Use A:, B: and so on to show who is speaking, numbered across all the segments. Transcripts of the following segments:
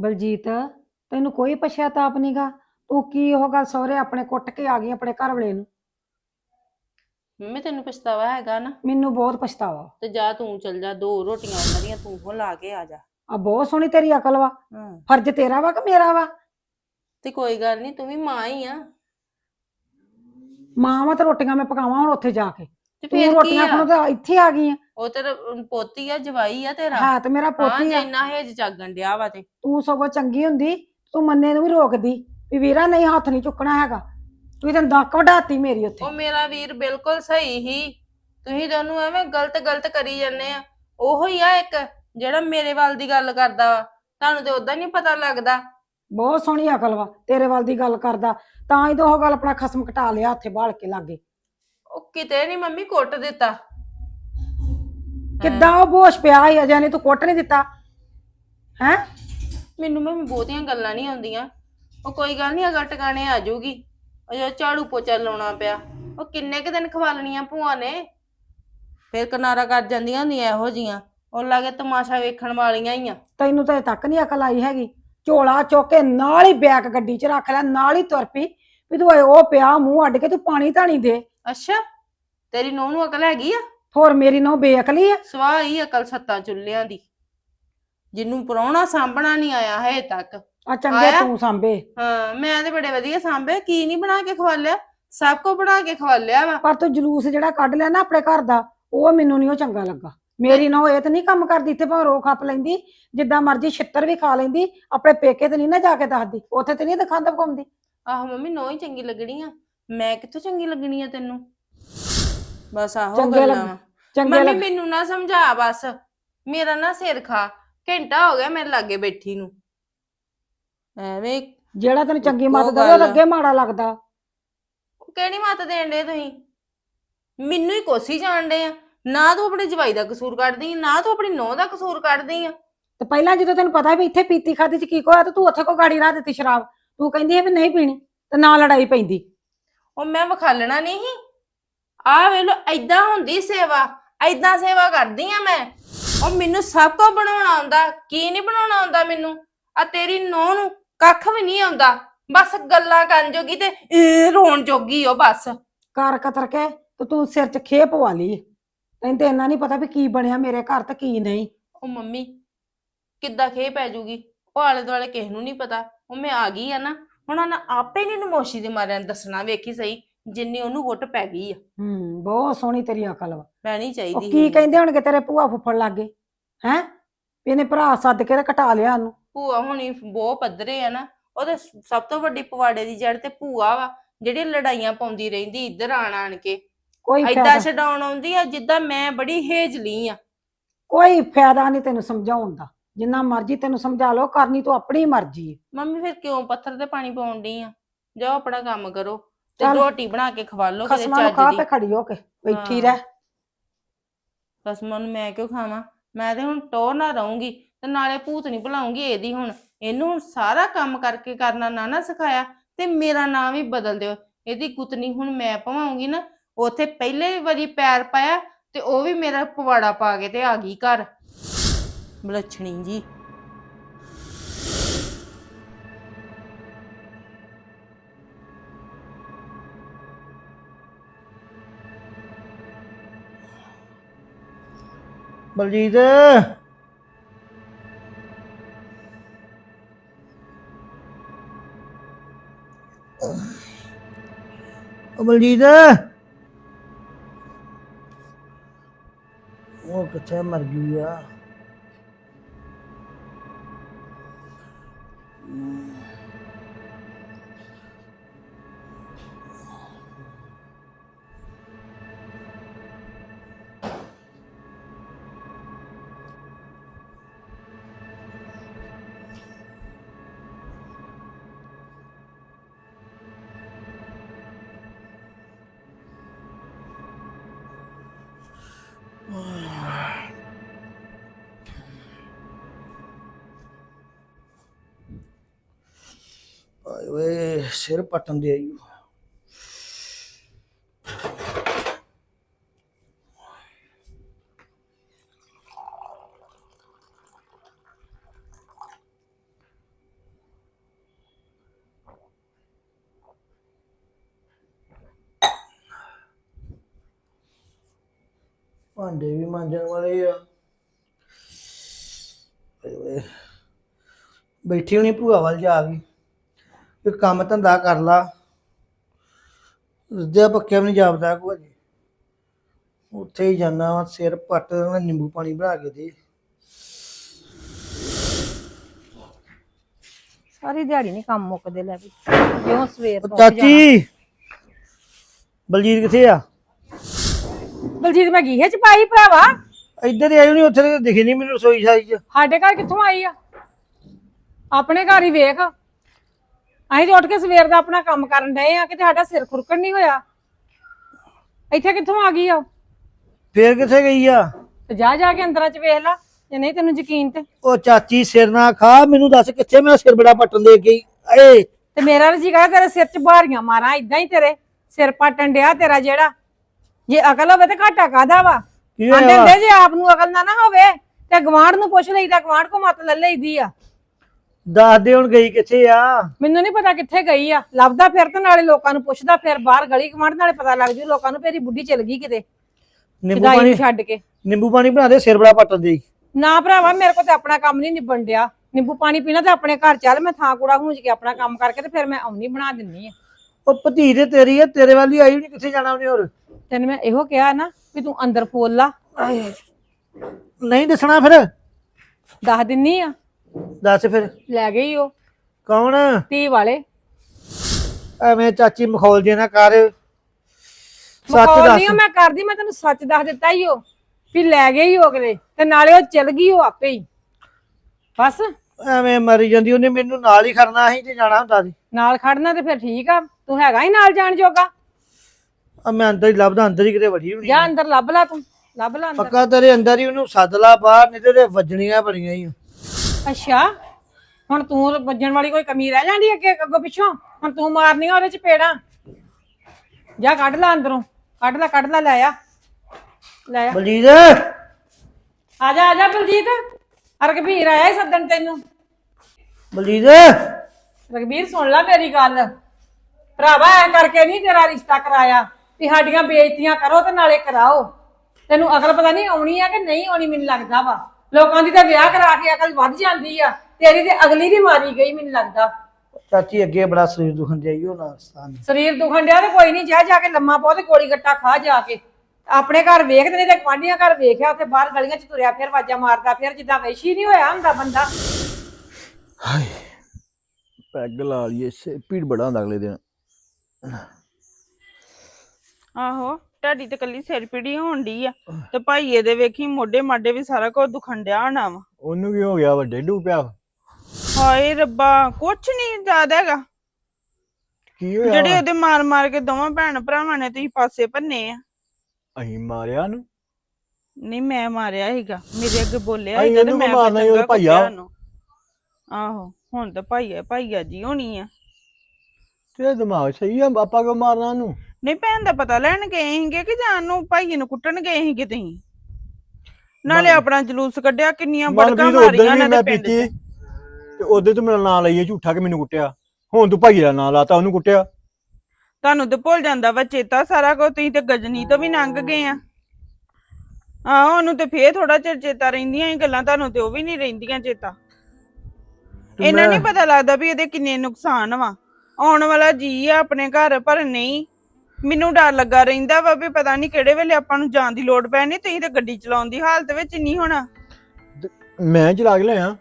A: ਬਲਜੀਤ ਤੈਨੂੰ ਕੋਈ ਪਛਤਾਪ ਨਹੀਂਗਾ ਤੂੰ ਕੀ ਉਹ ਗੱਲ ਸਹੁਰੇ ਆਪਣੇ ਕੁੱਟ ਕੇ ਆ ਗਈ ਆਪਣੇ ਘਰ ਵਾਲੇ ਨੂੰ?
B: ਮੰਮੀ ਤੈਨੂੰ ਪਛਤਾਵਾ ਹੈਗਾ ਨਾ?
A: ਮੈਨੂੰ ਬਹੁਤ ਪਛਤਾਵਾ।
B: ਤੇ ਜਾ ਤੂੰ ਚੱਲ ਜਾ ਦੋ ਰੋਟੀਆਂ ਉਹਨਾਂ ਦੀਆਂ ਤੂੰ ਹੋ ਲਾ ਕੇ ਆ ਜਾ।
A: ਆ ਬਹੁਤ ਸੋਹਣੀ ਤੇਰੀ ਅਕਲ ਵਾ।
B: ਹਾਂ।
A: ਫਰਜ਼ ਤੇਰਾ ਵਾ ਕਿ ਮੇਰਾ ਵਾ?
B: ਤੇ ਕੋਈ ਗੱਲ ਨਹੀਂ ਤੂੰ ਵੀ ਮਾਂ ਹੀ ਆ।
A: ਮਾਂ ਵਾ ਤੇ ਰੋਟੀਆਂ ਮੈਂ ਪਕਾਵਾਂ ਹੁਣ ਉੱਥੇ ਜਾ ਕੇ।
B: ਤੇ
A: ਤੂੰ
B: ਫੇਰ ਕੀ
A: ਰੋਟੀਆਂ
B: ਆ?
A: ਖਾਣੋਂ ਤਾਂ ਇੱਥੇ ਆ ਗਈ ਆ।
B: ਉਹ ਤੇਰਾ ਪੋਤੀ ਆ ਜਵਾਈ ਆ ਤੇਰਾ?
A: ਹੈ ਤੇ ਮੇਰਾ ਪੋਤੀ ਆ।
B: ਇੰਨਾ ਹੇਜ ਜਾਗਣ ਡਿਆ ਵਾ ਤੇ।
A: ਤੂੰ ਸਗੋਂ ਚੰਗੀ ਹੁੰਦੀ ਤੂੰ ਮੰਨੇ ਨੂੰ ਵੀ ਰੋਕਦੀ ਵੀ ਵੀਰਾ ਨਹੀਂ ਹੱਥ ਨਹੀਂ ਚੁੱਕਣਾ ਹੈਗਾ। ਤੂੰ ਤਾਂ ਨੱਕ ਵਢਾਤੀ ਮੇਰੀ ਉੱਥੇ।
B: ਉਹ ਮੇਰਾ ਵੀਰ ਬਿਲਕੁਲ ਸਹੀ ਹੀ। ਤੁਸੀਂ ਤਾਂ ਉਹਨੂੰ ਐਵੇਂ ਗਲਤ ਗਲਤ ਕਰੀ ਜਾਂਦੇ ਆ। ਉਹੋ ਹੀ ਆ ਇੱਕ ਜਿਹੜਾ ਮੇਰੇ ਵੱਲ ਦੀ ਗੱਲ ਕਰਦਾ ਵਾ। ਤੁਹਾਨੂੰ ਤੇ ਉਦਾਂ ਨਹੀਂ ਪਤਾ ਲੱਗਦਾ।
A: ਬਹੁਤ ਸੋਹਣੀ ਅਕਲ ਵਾ ਤੇਰੇ ਵੱਲ ਦੀ ਗੱਲ ਕਰਦਾ। ਤਾਂ ਹੀ ਤਾਂ ਉਹ ਗੱਲ ਆਪਣਾ ਖਸਮ ਘਟਾ ਲਿਆ ਉੱਥੇ ਬਾਲ ਕੇ ਲਾਗੇ।
B: ਉਹ ਕਿਤੇ ਨਹੀਂ ਮੰਮੀ ਕੁੱਟ ਦਿੱਤਾ।
A: ਕਿੱਦਾਂ ਉਹ ਬੋਸ਼ ਪਿਆ ਹੀ ਅਜੇ ਨੇ ਤੂੰ ਕੁੱਟ ਨਹੀਂ ਦਿੱਤਾ। ਹੈ?
B: ਮੈਨੂੰ ਮੈਂ ਬਹੁਤੀਆਂ ਗੱਲਾਂ ਨਹੀਂ ਆਉਂਦੀਆਂ। ਉਹ ਕੋਈ ਗੱਲ ਨਹੀਂ ਅਗਰ ਟਿਕਾਣੇ ਆ ਜਾਊਗੀ। ਉਹ ਝਾੜੂ ਪੋਚਾ ਲਾਉਣਾ ਪਿਆ। ਉਹ ਕਿੰਨੇ ਕੁ ਦਿਨ ਖਵਾਲਣੀਆਂ ਭੂਆ ਨੇ? ਫਿਰ ਕਿਨਾਰਾ ਕਰ ਜਾਂਦੀਆਂ ਹੁੰਦੀਆਂ ਇਹੋ ਜੀਆਂ ਉਹ ਲਾਗੇ ਤਮਾਸ਼ਾ ਵੇਖਣ ਵਾਲੀਆਂ ਹੀ ਆ।
A: ਤੈਨੂੰ ਤਾਂ ਅਜੇ ਤੱਕ ਨਹੀਂ ਅਕਲ ਆਈ ਹੈਗੀ। ਝੋਲਾ ਚੁੱਕ ਕੇ ਨਾਲ ਹੀ ਬੈਕ ਗੱਡੀ 'ਚ ਰੱਖ ਲਿਆ ਨਾਲ ਹੀ ਤੁਰ ਪਈ। ਵੀ ਤੂੰ ਇਹ ਉਹ ਪਿਆ ਮੂੰਹ ਅੱਡ ਕੇ ਤੂੰ ਪਾਣੀ ਧਾਣੀ ਦੇ।
B: ਅੱਛਾ ਤੇਰੀ ਨੂੰਹ ਨੂੰ ਅਕਲ ਹੈਗੀ ਆ?
A: ਹੋਰ ਮੇਰੀ ਨੋ ਬੇਅਕਲੀ ਆ।
B: ਸਵਾਹ ਹੀ ਅਕਲ ਸੱਤਾਂ ਚੁੱਲ੍ਹਿਆਂ ਦੀ। ਜਿਹਨੂੰ ਪ੍ਰਾਹੁਣਾ ਸਾਂਭਣਾ ਨਹੀਂ ਆਇਆ ਹਜੇ ਤੱਕ।
A: ਆ ਚੰਗੇ
B: ਆਇਆ?
A: ਤੂੰ ਸਾਂਭੇ।
B: ਹਾਂ ਮੈਂ ਤੇ ਬੜੇ ਵਧੀਆ ਸਾਂਭੇ। ਕੀ ਨਹੀਂ ਬਣਾ ਕੇ ਖਵਾਲਿਆ ਸਭ ਕੁਝ ਬਣਾ ਕੇ ਖਵਾਲਿਆ ਵਾ।
A: ਪਰ ਤੂੰ ਜਲੂਸ ਜਿਹੜਾ ਕੱਢ ਲਿਆ ਨਾ ਆਪਣੇ ਘਰ ਦਾ ਉਹ ਮੈਨੂੰ ਨਹੀਂ ਉਹ ਚੰਗਾ ਲੱਗਾ। ਮੇਰੀ ਨੋ ਇਹ ਤਾਂ ਨਹੀਂ ਕੰਮ ਕਰਦੀ ਇੱਥੇ ਭਾਵੇਂ ਰੋ ਖੱਪ ਲੈਂਦੀ ਜਿੱਦਾਂ ਮਰਜ਼ੀ ਛਿੱਤਰ ਵੀ ਖਾ ਲੈਂਦੀ ਆਪਣੇ ਪੇਕੇ ਤੇ ਨਹੀਂ ਨਾ ਜਾ ਕੇ ਦੱਸਦੀ ਉੱਥੇ ਤੇ ਨਹੀਂ ਦਿਖਾਉਂਦਾ ਪਕਾਉਂਦੀ।
B: ਆਹੋ ਮੰਮੀ ਨੋ ਹੀ ਚੰਗੀ ਲੱਗਣੀ ਆ। ਮੈਂ ਕਿੱਥੋਂ ਚੰਗੀ ਲੱਗਣੀ ਆ ਤੈਨੂੰ? ਬਸ ਆਹੋ
A: ਚੰਗੇ
B: ਗੱਲਾਂ
A: ਲੱਗ-
B: ਵਾਂ।
A: ਚੰਗੇ
B: ਮੰਮੀ
A: ਲੱਗ
B: ਮੈਨੂੰ ਨਾ ਸਮਝਾ ਬਸ। ਮੇਰਾ ਨਾ ਸਿਰ ਖਾ। ਘੰਟਾ ਹੋ ਗਿਆ ਮੇਰੇ ਲਾਗੇ ਬੈਠੀ ਨੂੰ। ਐਵੇਂ
A: ਜਿਹੜਾ ਤੈਨੂੰ ਚੰਗੀ
B: ਇੱਕੋ
A: ਮੱਤ ਦੇਵੇ
B: ਗੱਲ
A: ਉਹ
B: ਆ।
A: ਅੱਗੇ ਮਾੜਾ ਲੱਗਦਾ।
B: ਕਿਹੜੀ ਮੱਤ ਦੇਣ ਦੇ ਤੁਸੀਂ? ਮੈਨੂੰ ਹੀ ਕੋਸੀ ਜਾਣਦੇ ਆ। ਨਾ ਤੂੰ ਆਪਣੇ ਜਵਾਈ ਦਾ ਕਸੂਰ ਕੱਢਦੀ ਆਂ, ਨਾ ਤੂੰ ਆਪਣੀ ਨੋਹ ਦਾ ਕਸੂਰ ਕੱਢਦੀ ਆ।
A: ਤੇ ਪਹਿਲਾਂ ਜਦੋਂ ਤੈਨੂੰ ਪਤਾ ਵੀ ਇੱਥੇ ਪੀਤੀ ਖਾਦੀ ਚ ਕੀ ਕੋਇਆ ਤੇ ਤੂੰ ਉੱਥੇ ਕੋ ਗਾੜੀ ਰਾਹ ਦਿੱਤੀ ਸ਼ਰਾਬ। ਤੂੰ ਕਹਿੰਦੀ ਹੈ ਵੀ ਨਹੀਂ ਪੀਣੀ ਤੇ ਨਾ ਲੜਾਈ ਪੈਂਦੀ।
B: ਉਹ ਮੈਂ ਵਿਖਾਲਣਾ ਨਹੀਂ ਆ ਵੇਲੋ ਐਦਾਂ ਹੁੰਦੀ ਸੇਵਾ। ਐਦਾਂ ਸੇਵਾ ਕਰਦੀ ਆ ਮੈਂ। ਉਹ ਮੈਨੂੰ ਸਭ ਕੁਝ ਬਣਾਉਣਾ ਆਉਂਦਾ ਕੀ ਨਹੀਂ ਬਣਾਉਣਾ ਆਉਂਦਾ ਮੈਨੂੰ? ਆ ਤੇਰੀ ਨੋਹ ਨੂੰ ਕੱਖ ਵੀ ਨਹੀਂ ਆਉਂਦਾ। ਬਸ ਗੱਲਾਂ ਕਰਨ ਜੋਗੀ ਤੇ ਇਹ ਰੋਣ ਜੋਗੀ ਉਹ ਬਸ।
A: ਕਰ ਕਤਰ ਕੇ ਤੇ ਤੂੰ ਸਿਰ 'ਚ ਖੇ ਪਵਾ ਲਈ। ਤੈਨੂੰ ਤੇ ਇੰਨਾ ਨਹੀਂ ਪਤਾ ਵੀ ਕੀ ਬਣਿਆ ਮੇਰੇ ਘਰ ਤੇ ਕੀ ਨਹੀਂ।
B: ਉਹ ਮੰਮੀ ਕਿੱਦਾਂ ਖੇ ਪੈ ਜੂਗੀ? ਉਹ ਆਲੇ ਦੁਆਲੇ ਕਿਸੇ ਨੂੰ ਨਹੀਂ ਪਤਾ। ਉਹ ਮੈਂ ਆ ਗਈ ਆ ਨਾ। ਹੁਣ ਉਹਨਾਂ ਆਪੇ ਨਹੀਂ ਨਮੋਸ਼ੀ ਦੇ ਮਾਰਿਆਂ ਨੂੰ ਦੱਸਣਾ ਵੇਖੀ ਸਹੀ। ਜਿੰਨੀ ਉਹਨੂੰ ਹੁੱਟ ਪੈ ਗਈ ਆ।
A: ਹੂੰ ਬਹੁਤ ਸੋਹਣੀ ਤੇਰੀ ਅਕਲ ਵਾ।
B: ਪੈਣੀ
A: ਉਹ
B: ਚਾਹੀਦੀ
A: ਕੀ
B: ਸੀ।
A: ਕਹਿੰਦੇ ਹੋਣਗੇ ਤੇਰੇ ਭੂਆ ਫੁੱਫੜ ਲੱਗੇ? ਹੈ? ਇਹਨੇ ਭਰਾ ਸੱਦ ਕੇ ਤੇ ਕਟਾ ਲਿਆ ਉਹਨੂੰ।
B: ਭੂਆ ਹੁਣੀ ਬਹੁਤ ਪੱਧਰੇ ਆ ਨਾ ਉਹਦੇ ਸ- ਸਭ ਤੋਂ ਵੱਡੀ ਪਵਾੜੇ ਦੀ ਜੜ ਤੇ ਭੂਆ ਵਾ ਜਿਹੜੀ ਲੜਾਈਆਂ ਪਾਉਂਦੀ ਰਹਿੰਦੀ ਇੱਧਰ ਆਣ ਆਣ ਕੇ।
A: ਕੋਈ
B: ਐਦਾਂ
A: ਫਾਇਦਾ
B: ਛਡਾਉਣ ਆਉਂਦੀ ਆ ਜਿੱਦਾਂ ਮੈਂ ਬੜੀ ਹੇਜਲੀ ਆ।
A: ਕੋਈ ਫਾਇਦਾ ਨਹੀਂ ਤੈਨੂੰ ਸਮਝਾਉਣ ਦਾ। ਜਿੰਨਾ ਮਰਜ਼ੀ ਤੈਨੂੰ ਸਮਝਾ ਲਓ ਕਰਨੀ ਤੂੰ ਆਪਣੀ ਮਰਜ਼ੀ ਹੈ
B: ਮੰਮੀ ਫਿਰ ਕਿਉਂ ਪੱਥਰ ਤੇ ਪਾਣੀ ਪਾਉਣ ਡਈ ਆ? ਜਾਓ ਆਪਣਾ ਕੰਮ ਕਰੋ। ਤੇ। ਰੋਟੀ ਬਣਾ ਕੇ ਖਵਾ ਲਓ ਕਿਤੇ
A: ਖਸਮਾਂ ਨੂੰ ਖਾ
B: ਚੱਜ
A: ਪੇ
B: ਦੀ।
A: ਖੜੀ ਹੋ ਕੇ ਬੈਠੀ
B: ਹਾਂ।
A: ਰਹਿ।
B: ਖਸਮਾਂ ਨੂੰ ਮੈਂ ਕਿਉਂ ਖਾਵਾਂ? ਮੈਂ ਤੇ ਹੁਣ ਟੋਰ ਨਾ ਰਹੂੰਗੀ ਤੇ ਨਾਲੇ ਭੂਤ ਨਹੀਂ ਭੁਲਾਉਂਗੀ ਇਹਦੀ ਹੁਣ। ਇਹਨੂੰ ਹੁਣ ਸਾਰਾ ਕੰਮ ਕਰਕੇ ਕਰਨਾ ਨਾ ਨਾ ਸਿਖਾਇਆ ਤੇ ਮੇਰਾ ਨਾਂ ਵੀ ਬਦਲ ਦਿਓ। ਇਹਦੀ ਗੁੱਤਨੀ ਹੁਣ ਮੈਂ ਪਵਾਉਂਗੀ ਨਾ ਉੱਥੇ ਪਹਿਲੇ ਵਾਰੀ ਪੈਰ ਪਾਇਆ ਤੇ ਉਹ ਵੀ ਮੇਰਾ ਪਵਾੜਾ ਪਾ ਕੇ ਤੇ ਆ ਗਈ ਘਰ। ਬਲਛਣੀ ਜੀ
C: ਬਲਜੀਤ। ਉਹ ਬਲਜੀਤ। ਉਹ ਕਿੱਥੇ ਮਰ ਗਈ ਆ? ਸਿਰ ਪਟਣ ਦੇ ਆਈ
D: ਭਾਂਡੇ ਵੀ ਮਾਂਜਣ ਵਾਲੇ ਆ। ਬੈਠੀ ਹੋਣੀ ਭੂਆ ਵੱਲ ਜਾ ਗਈ ਕੇ ਕੰਮ ਧੰਦਾ ਕਰ ਲਾ। ਰੱਜਿਆ ਪੱਕਿਆ ਵੀ ਨਹੀਂ ਜਾਪਦਾ ਕੋਈ। ਉੱਥੇ ਹੀ ਜਾਣਾ ਵਾ ਸਿਰ ਪੱਟ ਦੇਣਾ ਨਿੰਬੂ ਪਾਣੀ ਬਣਾ ਕੇ ਦੇ।
E: ਸਾਰੀ ਦਿਹਾੜੀ ਨਹੀਂ ਕੰਮ ਮੁੱਕਦੇ ਲੈ ਵੀ। ਕਿਉਂ ਸਵੇਰ ਤੋਂ।
D: ਚਾਚੀ ਬਲਜੀਤ ਕਿੱਥੇ ਆ?
E: ਬਲਜੀਤ ਮੈਂ ਗੀਹੇ ਚ ਪਾਈ ਭਰਾਵਾ।
D: ਇੱਧਰ ਆਈ ਨਹੀਂ ਉੱਥੇ ਤਾਂ ਦਿਖੀ ਨਹੀਂ ਮੈਨੂੰ ਰਸੋਈ ਸਾਈ ਚ।
E: ਸਾਡੇ ਘਰ ਕਿੱਥੋਂ ਆਈ ਆ? ਆਪਣੇ ਘਰ ਹੀ ਵੇਖ। ਅਸੀਂ ਤੇ ਉੱਠ ਕੇ ਸਵੇਰ ਦਾ ਆਪਣਾ ਕੰਮ ਕਰਨ ਡਏ ਆ ਕਿਤੇ ਸਾਡਾ ਸਿਰ ਖੁਰਕਣ ਨਹੀਂ ਹੋਇਆ। ਇੱਥੇ ਕਿੱਥੋਂ ਆ ਗਈ ਆ?
D: ਫੇਰ ਕਿੱਥੇ ਗਈ ਆ?
E: ਤੇ ਜਾ ਜਾ ਕੇ ਅੰਦਰਾਂ ਚ ਵੇਖ ਲੈ ਜੇ ਨਹੀਂ ਤੈਨੂੰ ਯਕੀਨ ਤੇ।
D: ਉਹ ਚਾਚੀ ਸਿਰ ਨਾ ਖਾ ਮੈਨੂੰ ਦੱਸ ਕਿੱਥੇ ਮੈਂ ਸਿਰ ਬੜਾ ਪੱਟਣ ਦੇ ਗਈ ਏ
E: ਤੇ ਮੇਰਾ ਵੀ ਜੀ ਕਹੇ ਤੇਰੇ ਸਿਰ ਚ ਬਾਰੀਆਂ ਮਾਰਾਂ ਇਦਾਂ ਹੀ ਤੇਰੇ ਸਿਰ ਪਾਟਣ ਡਿਆ ਤੇਰਾ ਜਿਹੜਾ। ਜੇ ਅਕਲ ਹੋਵੇ ਤੇ ਘਾਟਾ ਕਾਦਾ ਵਾ?
D: ਕੀ
E: ਆਂਦੇ ਹੁੰਦੇ ਜੇ ਆਪ ਨੂੰ ਅਕਲ ਨਾ ਨਾ ਹੋਵੇ ਤੇ ਗਵਾਂਢ ਨੂੰ ਪੁੱਛ ਲਈਦਾ ਗਵਾਂਢ ਕੋ ਮਤ ਲੈ ਲਈਦੀ ਆ।
D: ਦੱਸ ਦੇ ਹੁਣ ਗਈ ਕਿੱਥੇ ਆ?
E: ਮੈਨੂੰ ਨਹੀਂ ਪਤਾ ਕਿੱਥੇ ਗਈ ਆ। ਲੱਭਦਾ ਫਿਰ ਤੇ ਨਾਲੇ ਲੋਕਾਂ ਨੂੰ ਪੁੱਛਦਾ ਫਿਰ ਬਾਹਰ ਗਲੀ ਗਵਾਂਢ ਨਾਲੇ ਪਤਾ ਲੱਗ ਜੂ ਲੋਕਾਂ ਨੂੰ ਮੇਰੀ ਬੁੱਢੀ ਚਲ ਗਈ ਕਿਤੇ।
D: ਨਿੰਬੂ ਪਾਣੀ
E: ਛੱਡ ਕੇ।
D: ਨਿੰਬੂ ਪਾਣੀ ਬਣਾ ਦੇ ਸਿਰ ਬੜਾ ਪੱਟਣ ਦੇ।
E: ਨਾ ਭਰਾਵਾ ਮੇਰੇ ਕੋਲ ਤੇ ਆਪਣਾ ਕੰਮ ਨਹੀਂ ਨਿਬਣ ਡਿਆ। ਨਿੰਬੂ ਪਾਣੀ ਪੀਣਾ ਤੇ ਆਪਣੇ ਘਰ ਚੱਲ ਮੈਂ ਥਾਂ ਕੂੜਾ ਹੂੰਜ ਕੇ ਆਪਣਾ ਕੰਮ ਕਰਕੇ ਤੇ ਫਿਰ ਮੈਂ ਆਉਣੀ ਬਣਾ ਦਿੰਨੀ ਆ।
D: ਉਹ ਭਤੀ ਤੇ ਤੇਰੀ ਆ ਤੇਰੇ ਵੱਲ ਆਈ ਨਹੀਂ ਕਿੱਥੇ ਜਾਣਾ ਉਹਨੇ ਹੋਰ?
E: ਤੈਨੂੰ ਮੈਂ ਇਹੋ ਕਿਹਾ ਨਾ ਵੀ ਤੂੰ ਅੰਦਰ ਫੋਲ ਲਾ।
D: ਨਹੀਂ ਦੱਸਣਾ ਫਿਰ।
E: ਦੱਸ ਦਿੰਨੀ ਆ।
D: ਦੱਸ ਫਿਰ।
E: ਲੈ ਗਈ ਉਹ।
D: ਕੌਣ?
E: ਧੀ ਵਾਲੇ।
D: ਐਵੇਂ ਚਾਚੀ ਮਖੌਲ ਜੇ ਨਾ ਕਰ। ਸੱਚ
E: ਮਖੌਲ
D: ਦੱਸ।
E: ਨਹੀਂ ਮੈਂ ਕਰਦੀ ਮੈਂ ਤੈਨੂੰ ਸੱਚ ਦੱਸ ਦਿੱਤਾ ਹੀ ਉਹ। ਵੀ ਲੈ ਗਈ ਉਹ ਅਗਲੇ ਤੇ ਨਾਲੇ ਉਹ ਚਲ ਗਈ ਉਹ ਆਪੇ ਹੀ ਬਸ।
D: ਐਵੇਂ ਮਰੀ ਜਾਂਦੀ ਉਹਨੇ ਮੈਨੂੰ ਨਾਲ ਹੀ ਖੜਨਾ ਸੀ ਜੇ ਜਾਣਾ ਹੁੰਦਾ ਸੀ।
E: ਨਾਲ ਖੜਨਾ ਤੇ ਫਿਰ ਠੀਕ ਆ ਤੂੰ ਹੈਗਾ ਹੀ ਨਾਲ ਜਾਣ ਜੋਗਾ।
D: ਆ ਮੈਂ ਅੰਦਰ ਹੀ ਲੱਭਦਾ ਅੰਦਰ ਹੀ ਕਿਤੇ ਵੜੀ ਹੋਣੀ
E: ਜਾ ਅੰਦਰ ਲੱਭ ਲਾ ਤੂੰ ਲੱਭ ਲਾ ਅੰਦਰ।
D: ਪੱਕਾ ਤੇਰੇ ਅੰਦਰ ਹੀ ਉਹਨੂੰ ਸੱਦ ਲਾ ਬਾਹਰ ਨਹੀਂ ਤੇ ਉਹਦੇ ਵੱਜਣੀਆਂ ਬੜੀਆਂ ਹੀ
E: ਅੱਛਾ ਹੁਣ ਤੂੰ ਵੱਜਣ ਵਾਲੀ ਕੋਈ ਕਮੀ ਰਹਿ ਜਾਂਦੀ ਅੱਗੇ ਅੱਗੋਂ ਪਿੱਛੋਂ? ਹੁਣ ਤੂੰ ਮਾਰਨੀ ਆ ਉਹਦੇ ਚ ਪੇੜਾਂ? ਜਾ ਕੱਢ ਲੈ ਅੰਦਰੋਂ ਕੱਢ ਲੈ ਕੱਢ ਲੈ ਲੈ ਆ। ਲੈ ਆ।
D: ਬਲਜੀਤ!
E: ਆ ਜਾ ਆ ਜਾ ਬਲਜੀਤ। ਰਗਵੀਰ ਆਇਆ ਸੀ ਸੱਦਣ ਤੈਨੂੰ।
D: ਬਲਜੀਤ!
E: ਰਗਵੀਰ ਸੁਣ ਲੈ ਮੇਰੀ ਗੱਲ। ਭਰਾਵਾ ਐ ਕਰਕੇ ਨਹੀਂ ਤੇਰਾ ਰਿਸ਼ਤਾ ਕਰਾਇਆ। ਵੀ ਸਾਡੀਆਂ ਬੇਇੱਜ਼ਤੀਆਂ ਕਰੋ ਤੇ ਨਾਲੇ ਕਰਾਓ। ਤੈਨੂੰ ਅਕਲ ਪਤਾ ਨਹੀਂ ਆਉਣੀ ਆ ਕਿ ਨਹੀਂ ਆਉਣੀ ਮੈਨੂੰ ਲੱਗਦਾ ਵਾ। ਲੋਕਾਂ ਦੀ ਤਾਂ ਵਿਆਹ ਕਰਾ ਕੇ ਅਕਲ ਵੱਧ ਜਾਂਦੀ ਆ ਤੇਰੀ ਤੇ ਅਗਲੀ ਦੀ ਮਾਰੀ ਗਈ ਮੈਨੂੰ ਲੱਗਦਾ।
D: ਚਾਚੀ ਅੱਗੇ ਬੜਾ ਸਰੀਰ ਦੁਖਣ ਜਾਈ ਉਹ ਨਾ ਸਤਾਨ
E: ਸਰੀਰ ਦੁਖਣ ਡਿਆ ਤੇ ਕੋਈ ਨਹੀਂ ਜਾ ਜਾ ਕੇ ਲੰਮਾ ਪਾਓ ਤੇ ਗੋਲੀ ਗੱਟਾ ਖਾ ਜਾ ਕੇ। ਆਪਣੇ ਘਰ ਵੇਖਦੇ ਨਹੀਂ ਤੇ ਗੁਆਂਢੀਆਂ ਘਰ ਵੇਖਿਆ ਉੱਥੇ ਬਾਹਰ ਗਲੀਆਂ 'ਚ ਤੁਰਿਆ ਫਿਰ ਵਾਜਾ ਮਾਰਦਾ ਫਿਰ ਜਿੱਦਾਂ ਵੈਸ਼ੀ ਨਹੀਂ ਹੋਇਆ ਹੁੰਦਾ ਬੰਦਾ।
C: ਹਾਏ ਪੈਗ ਲਾ ਲਈਏ ਸੇ ਪੀੜ ਬੜਾ ਹੁੰਦਾ ਅਗਲੇ ਦਿਨ।
F: ਆਹੋ। ਤੁਹਾਡੀ ਤੇ ਕੱਲੀ ਸਿਰ ਪੀੜੀ ਹੋਣ ਡਈ ਆ। ਤੇ ਭਾਈਏ ਦੇ ਵੇਖੀ ਮੋਢੇ ਮਾਡੇ ਵੀ ਸਾਰਾ ਕੁਝ ਦੁਖਣ ਡਿਆ ਹੋਣਾ ਵਾ।
C: ਉਹਨੂੰ ਕੀ ਹੋ ਗਿਆ ਵੱਡੇ ਡੂ ਪਿਆ
F: ਹਾਏ ਰੱਬਾ ਕੁਛ ਨਹੀਂ ਜ਼ਿਆਦਾ ਹੈਗਾ।
C: ਕੀ ਹੋਇਆ
F: ਜਿਹੜੇ ਉਹਦੇ ਮਾਰ ਮਾਰ ਕੇ ਦੋਵਾਂ ਭੈਣ ਭਰਾਵਾਂ ਨੇ ਤੁਸੀਂ ਪਾਸੇ ਭੰਨੇ ਆ।
C: ਅਸੀਂ ਮਾਰਿਆ ਨੂੰ
F: ਨਹੀਂ ਮੈਂ ਮਾਰਿਆ ਸੀਗਾ। ਮੇਰੇ ਅੱਗੇ ਬੋਲਿਆ
C: ਅਸੀਂ
F: ਸੀਗਾ ਤੇ
C: ਇਹਨੂੰ
F: ਮੈਂ
C: ਮਾਰਨਾ ਉਹਦਾ
F: ਚੰਗਾ
C: ਭਾਈਆ।
F: ਕੁੱਟਿਆ ਉਹਨੂੰ। ਆਹੋ ਹੁਣ ਤਾਂ ਭਾਈਆ ਭਾਈਆ ਜੀ ਹੋਣੀ ਆ।
C: ਤੇਰਾ ਦਿਮਾਗ ਸਹੀ ਆ ਆਪਾਂ ਕਿਉਂ ਮਾਰਨਾ ਉਹਨੂੰ?
F: ਨਹੀਂ ਭੈਣ ਦਾ ਪਤਾ ਲੈਣ ਗਏ ਸੀਗੇ ਕਿ ਜਾਨ ਨੂੰ ਭਾਈਏ ਨੂੰ ਕੁੱਟਣ ਗਏ ਸੀਗੇ ਤੁਸੀਂ? ਨਾਲੇ ਆਪਣਾ ਜਲੂਸ ਕੱਢਿਆ ਕਿੰਨੀਆਂ ਬੜਕਾਂ ਮਾਰੀਆਂ
C: ਮੈਂ
F: ਪਿੰਡ
C: ਪੀਤੀ। ਤੇ ਉਹਦੇ ਤੋਂ ਮੇਰਾ ਨਾਂ ਲਈਏ ਝੂਠਾ ਕਿ ਮੈਨੂੰ ਕੁੱਟਿਆ? ਹੁਣ ਤੂੰ ਭਾਈ ਦਾ ਨਾਂ ਲਾਤਾ ਉਹਨੂੰ ਕੁੱਟਿਆ?
F: ਤੁਹਾਨੂੰ ਤੇ ਭੁੱਲ ਜਾਂਦਾ ਵਾ ਚੇਤਾ ਸਾਰਾ ਕੁਝ ਤੁਸੀਂ ਤੇ ਗਜਨੀ ਤੋਂ ਵੀ ਲੰਘ ਗਏ ਆ। ਆਹੋ ਉਹਨੂੰ ਤੇ ਫੇਰ ਥੋੜਾ ਚਿਰ ਚੇਤਾ ਰਹਿੰਦੀਆਂ ਇਹ ਗੱਲਾਂ ਤੁਹਾਨੂੰ ਤੇ ਉਹ ਵੀ ਨਹੀਂ ਰਹਿੰਦੀਆਂ ਚੇਤਾ। ਇਹਨਾਂ ਨਹੀਂ ਪਤਾ ਲੱਗਦਾ ਵੀ ਇਹਦੇ ਕਿੰਨੇ ਨੁਕਸਾਨ ਵਾ। ਆਉਣ ਵਾਲਾ ਜੀ ਆ ਆਪਣੇ ਘਰ ਪਰ ਨਹੀਂ। ਮੈਨੂੰ ਡਰ ਲੱਗਾ ਰਹਿੰਦਾ ਵਾ ਵੀ ਪਤਾ ਨਹੀਂ ਕਿਹੜੇ ਵੇਲੇ ਆਪਾਂ ਨੂੰ ਜਾਣ ਦੀ ਲੋੜ ਪੈਣੀ ਤੁਸੀਂ ਤੇ ਗੱਡੀ ਚਲਾਉਣ ਦੀ ਹਾਲਤ ਵਿੱਚ ਨਹੀਂ ਹੋਣਾ।
C: ਮੈਂ ਚਲਾ ਕੇ ਲਿਆ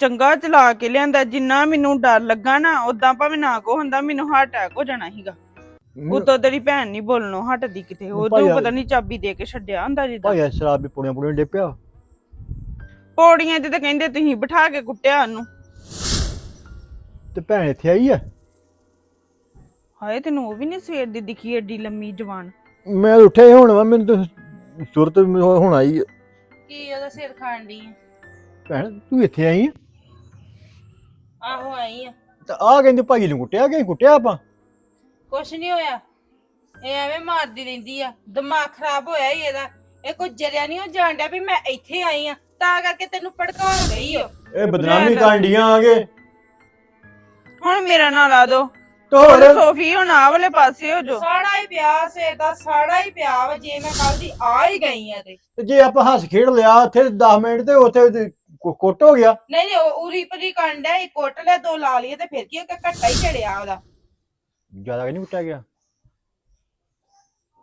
F: ਚੰਗਾ ਚਲਾ ਕੇ ਲਿਆਂਦਾ ਜਿੰਨਾ ਮੈਨੂੰ ਡਰ ਲੱਗਾ ਨਾ ਉਦਾਂ ਭਾਵੇਂ ਨਾ ਕੋ ਹੁੰਦਾ ਮੈਨੂੰ ਹਾਰਟ ਅਟੈਕ ਹੋ ਜਾਣਾ ਸੀਗਾ। ਉਤੋਂ ਤੇਰੀ ਭੈਣ ਨਹੀਂ ਬੋਲਣੋਂ ਹਟਦੀ ਕਿਤੇ
C: ਭਾਈਆ-
F: ਪਤਾ ਨਹੀਂ ਚਾਬੀ ਦੇ ਕੇ ਛੱਡਿਆ ਹੁੰਦਾ ਜਿੱਦਾਂ।
C: ਭਾਈ ਸ਼ਰਾਬ ਵੀ ਪੁੜੀਆਂ ਪੁੜੀਆਂ ਡੇਪਿਆ
F: ਪੌੜੀਆਂ ਤੇ ਤਾਂ ਕਹਿੰਦੇ ਤੁਸੀਂ ਬਿਠਾ ਕੇ ਕੁੱਟਿਆ ਉਹਨੂੰ।
C: ਤੇ ਭੈਣ ਇੱਥੇ ਆਈ ਆ?
F: ਹਾਏ ਤੈਨੂੰ ਉਹ ਵੀ ਨਹੀਂ ਸਵੇਰ ਦੀ ਦਿਖੀ ਏਡੀ ਲੰਮੀ ਜਵਾਨ।
C: ਮੈਂ ਉੱਠਿਆ ਹੀ ਹੁਣ ਵਾ ਮੈਨੂੰ ਤਾਂ ਸੁਰਤ ਹੁਣ ਆਈ ਆ।
F: ਕੀ ਉਹਦਾ ਸਿਰ ਖਾਣ ਦੀ
C: ਭੈਣ ਤੂੰ ਇੱਥੇ ਆਈ ਆ?
F: ਆਹੋ ਆਈ ਆ।
C: ਤੇ ਆ ਕਹਿੰਦੇ ਭਾਈ ਨੂੰ ਕੁੱਟਿਆ ਕਿ ਕੁੱਟਿਆ ਆਪਾਂ?
F: ਕੁਛ ਨਹੀਂ ਹੋਇਆ। ਇਹ ਐਵੇਂ ਮਾਰਦੀ ਰਹਿੰਦੀ ਆ। ਦਿਮਾਗ ਖਰਾਬ ਹੋਇਆ ਹੀ ਇਹਦਾ। ਇਹ ਕੋਈ ਜਰਿਆ ਨਹੀਂ ਉਹ ਜਾਣਦਾ ਵੀ ਮੈਂ ਇੱਥੇ ਆਈ ਆ। ਤਾਂ ਕਰਕੇ ਤੈਨੂੰ ਭੜਕਾਉਣ ਗਈ ਓ।
C: ਇਹ ਬਦਨਾਮੀ ਕਾਂਡੀਆਂ ਆਗੇ।
F: ਹੁਣ ਮੇਰਾ ਨਾਂ ਲਾ ਦੋ।
C: ਤੇ ਹੋਰ
F: ਸੋਫੀ ਹੁਣ ਆ ਵਾਲੇ ਪਾਸੇ ਹੋ ਜੋ
B: ਸਾੜਾ ਹੀ ਪਿਆ ਸੇ ਦਾ ਸਾੜਾ ਹੀ ਪਿਆ ਵਾ ਜੇ ਮੈਂ ਕੱਲ ਦੀ ਆ ਹੀ ਗਈ ਆ ਤੇ।
C: ਤੇ ਜੇ ਆਪਾਂ ਹੱਸ ਖੇਡ ਲਿਆ ਉੱਥੇ 10 ਮਿੰਟ ਤੇ ਉੱਥੇ ਕੁੱਟ ਹੋ ਗਿਆ।
B: ਨਹੀਂ ਨਹੀਂ ਉਹ ਉਰੀ ਪਰੀ ਕੰਡਾ ਹੀ ਕੁੱਟ ਲਿਆ ਦੋ ਲਾ ਲਈਏ ਤੇ ਫਿਰ ਕੀ ਇੱਕ ਘੱਟਾ ਹੀ ਚੜਿਆ ਉਹਦਾ।
C: ਜ਼ਿਆਦਾ ਕਿ ਨਹੀਂ ਕੁੱਟਿਆ ਗਿਆ?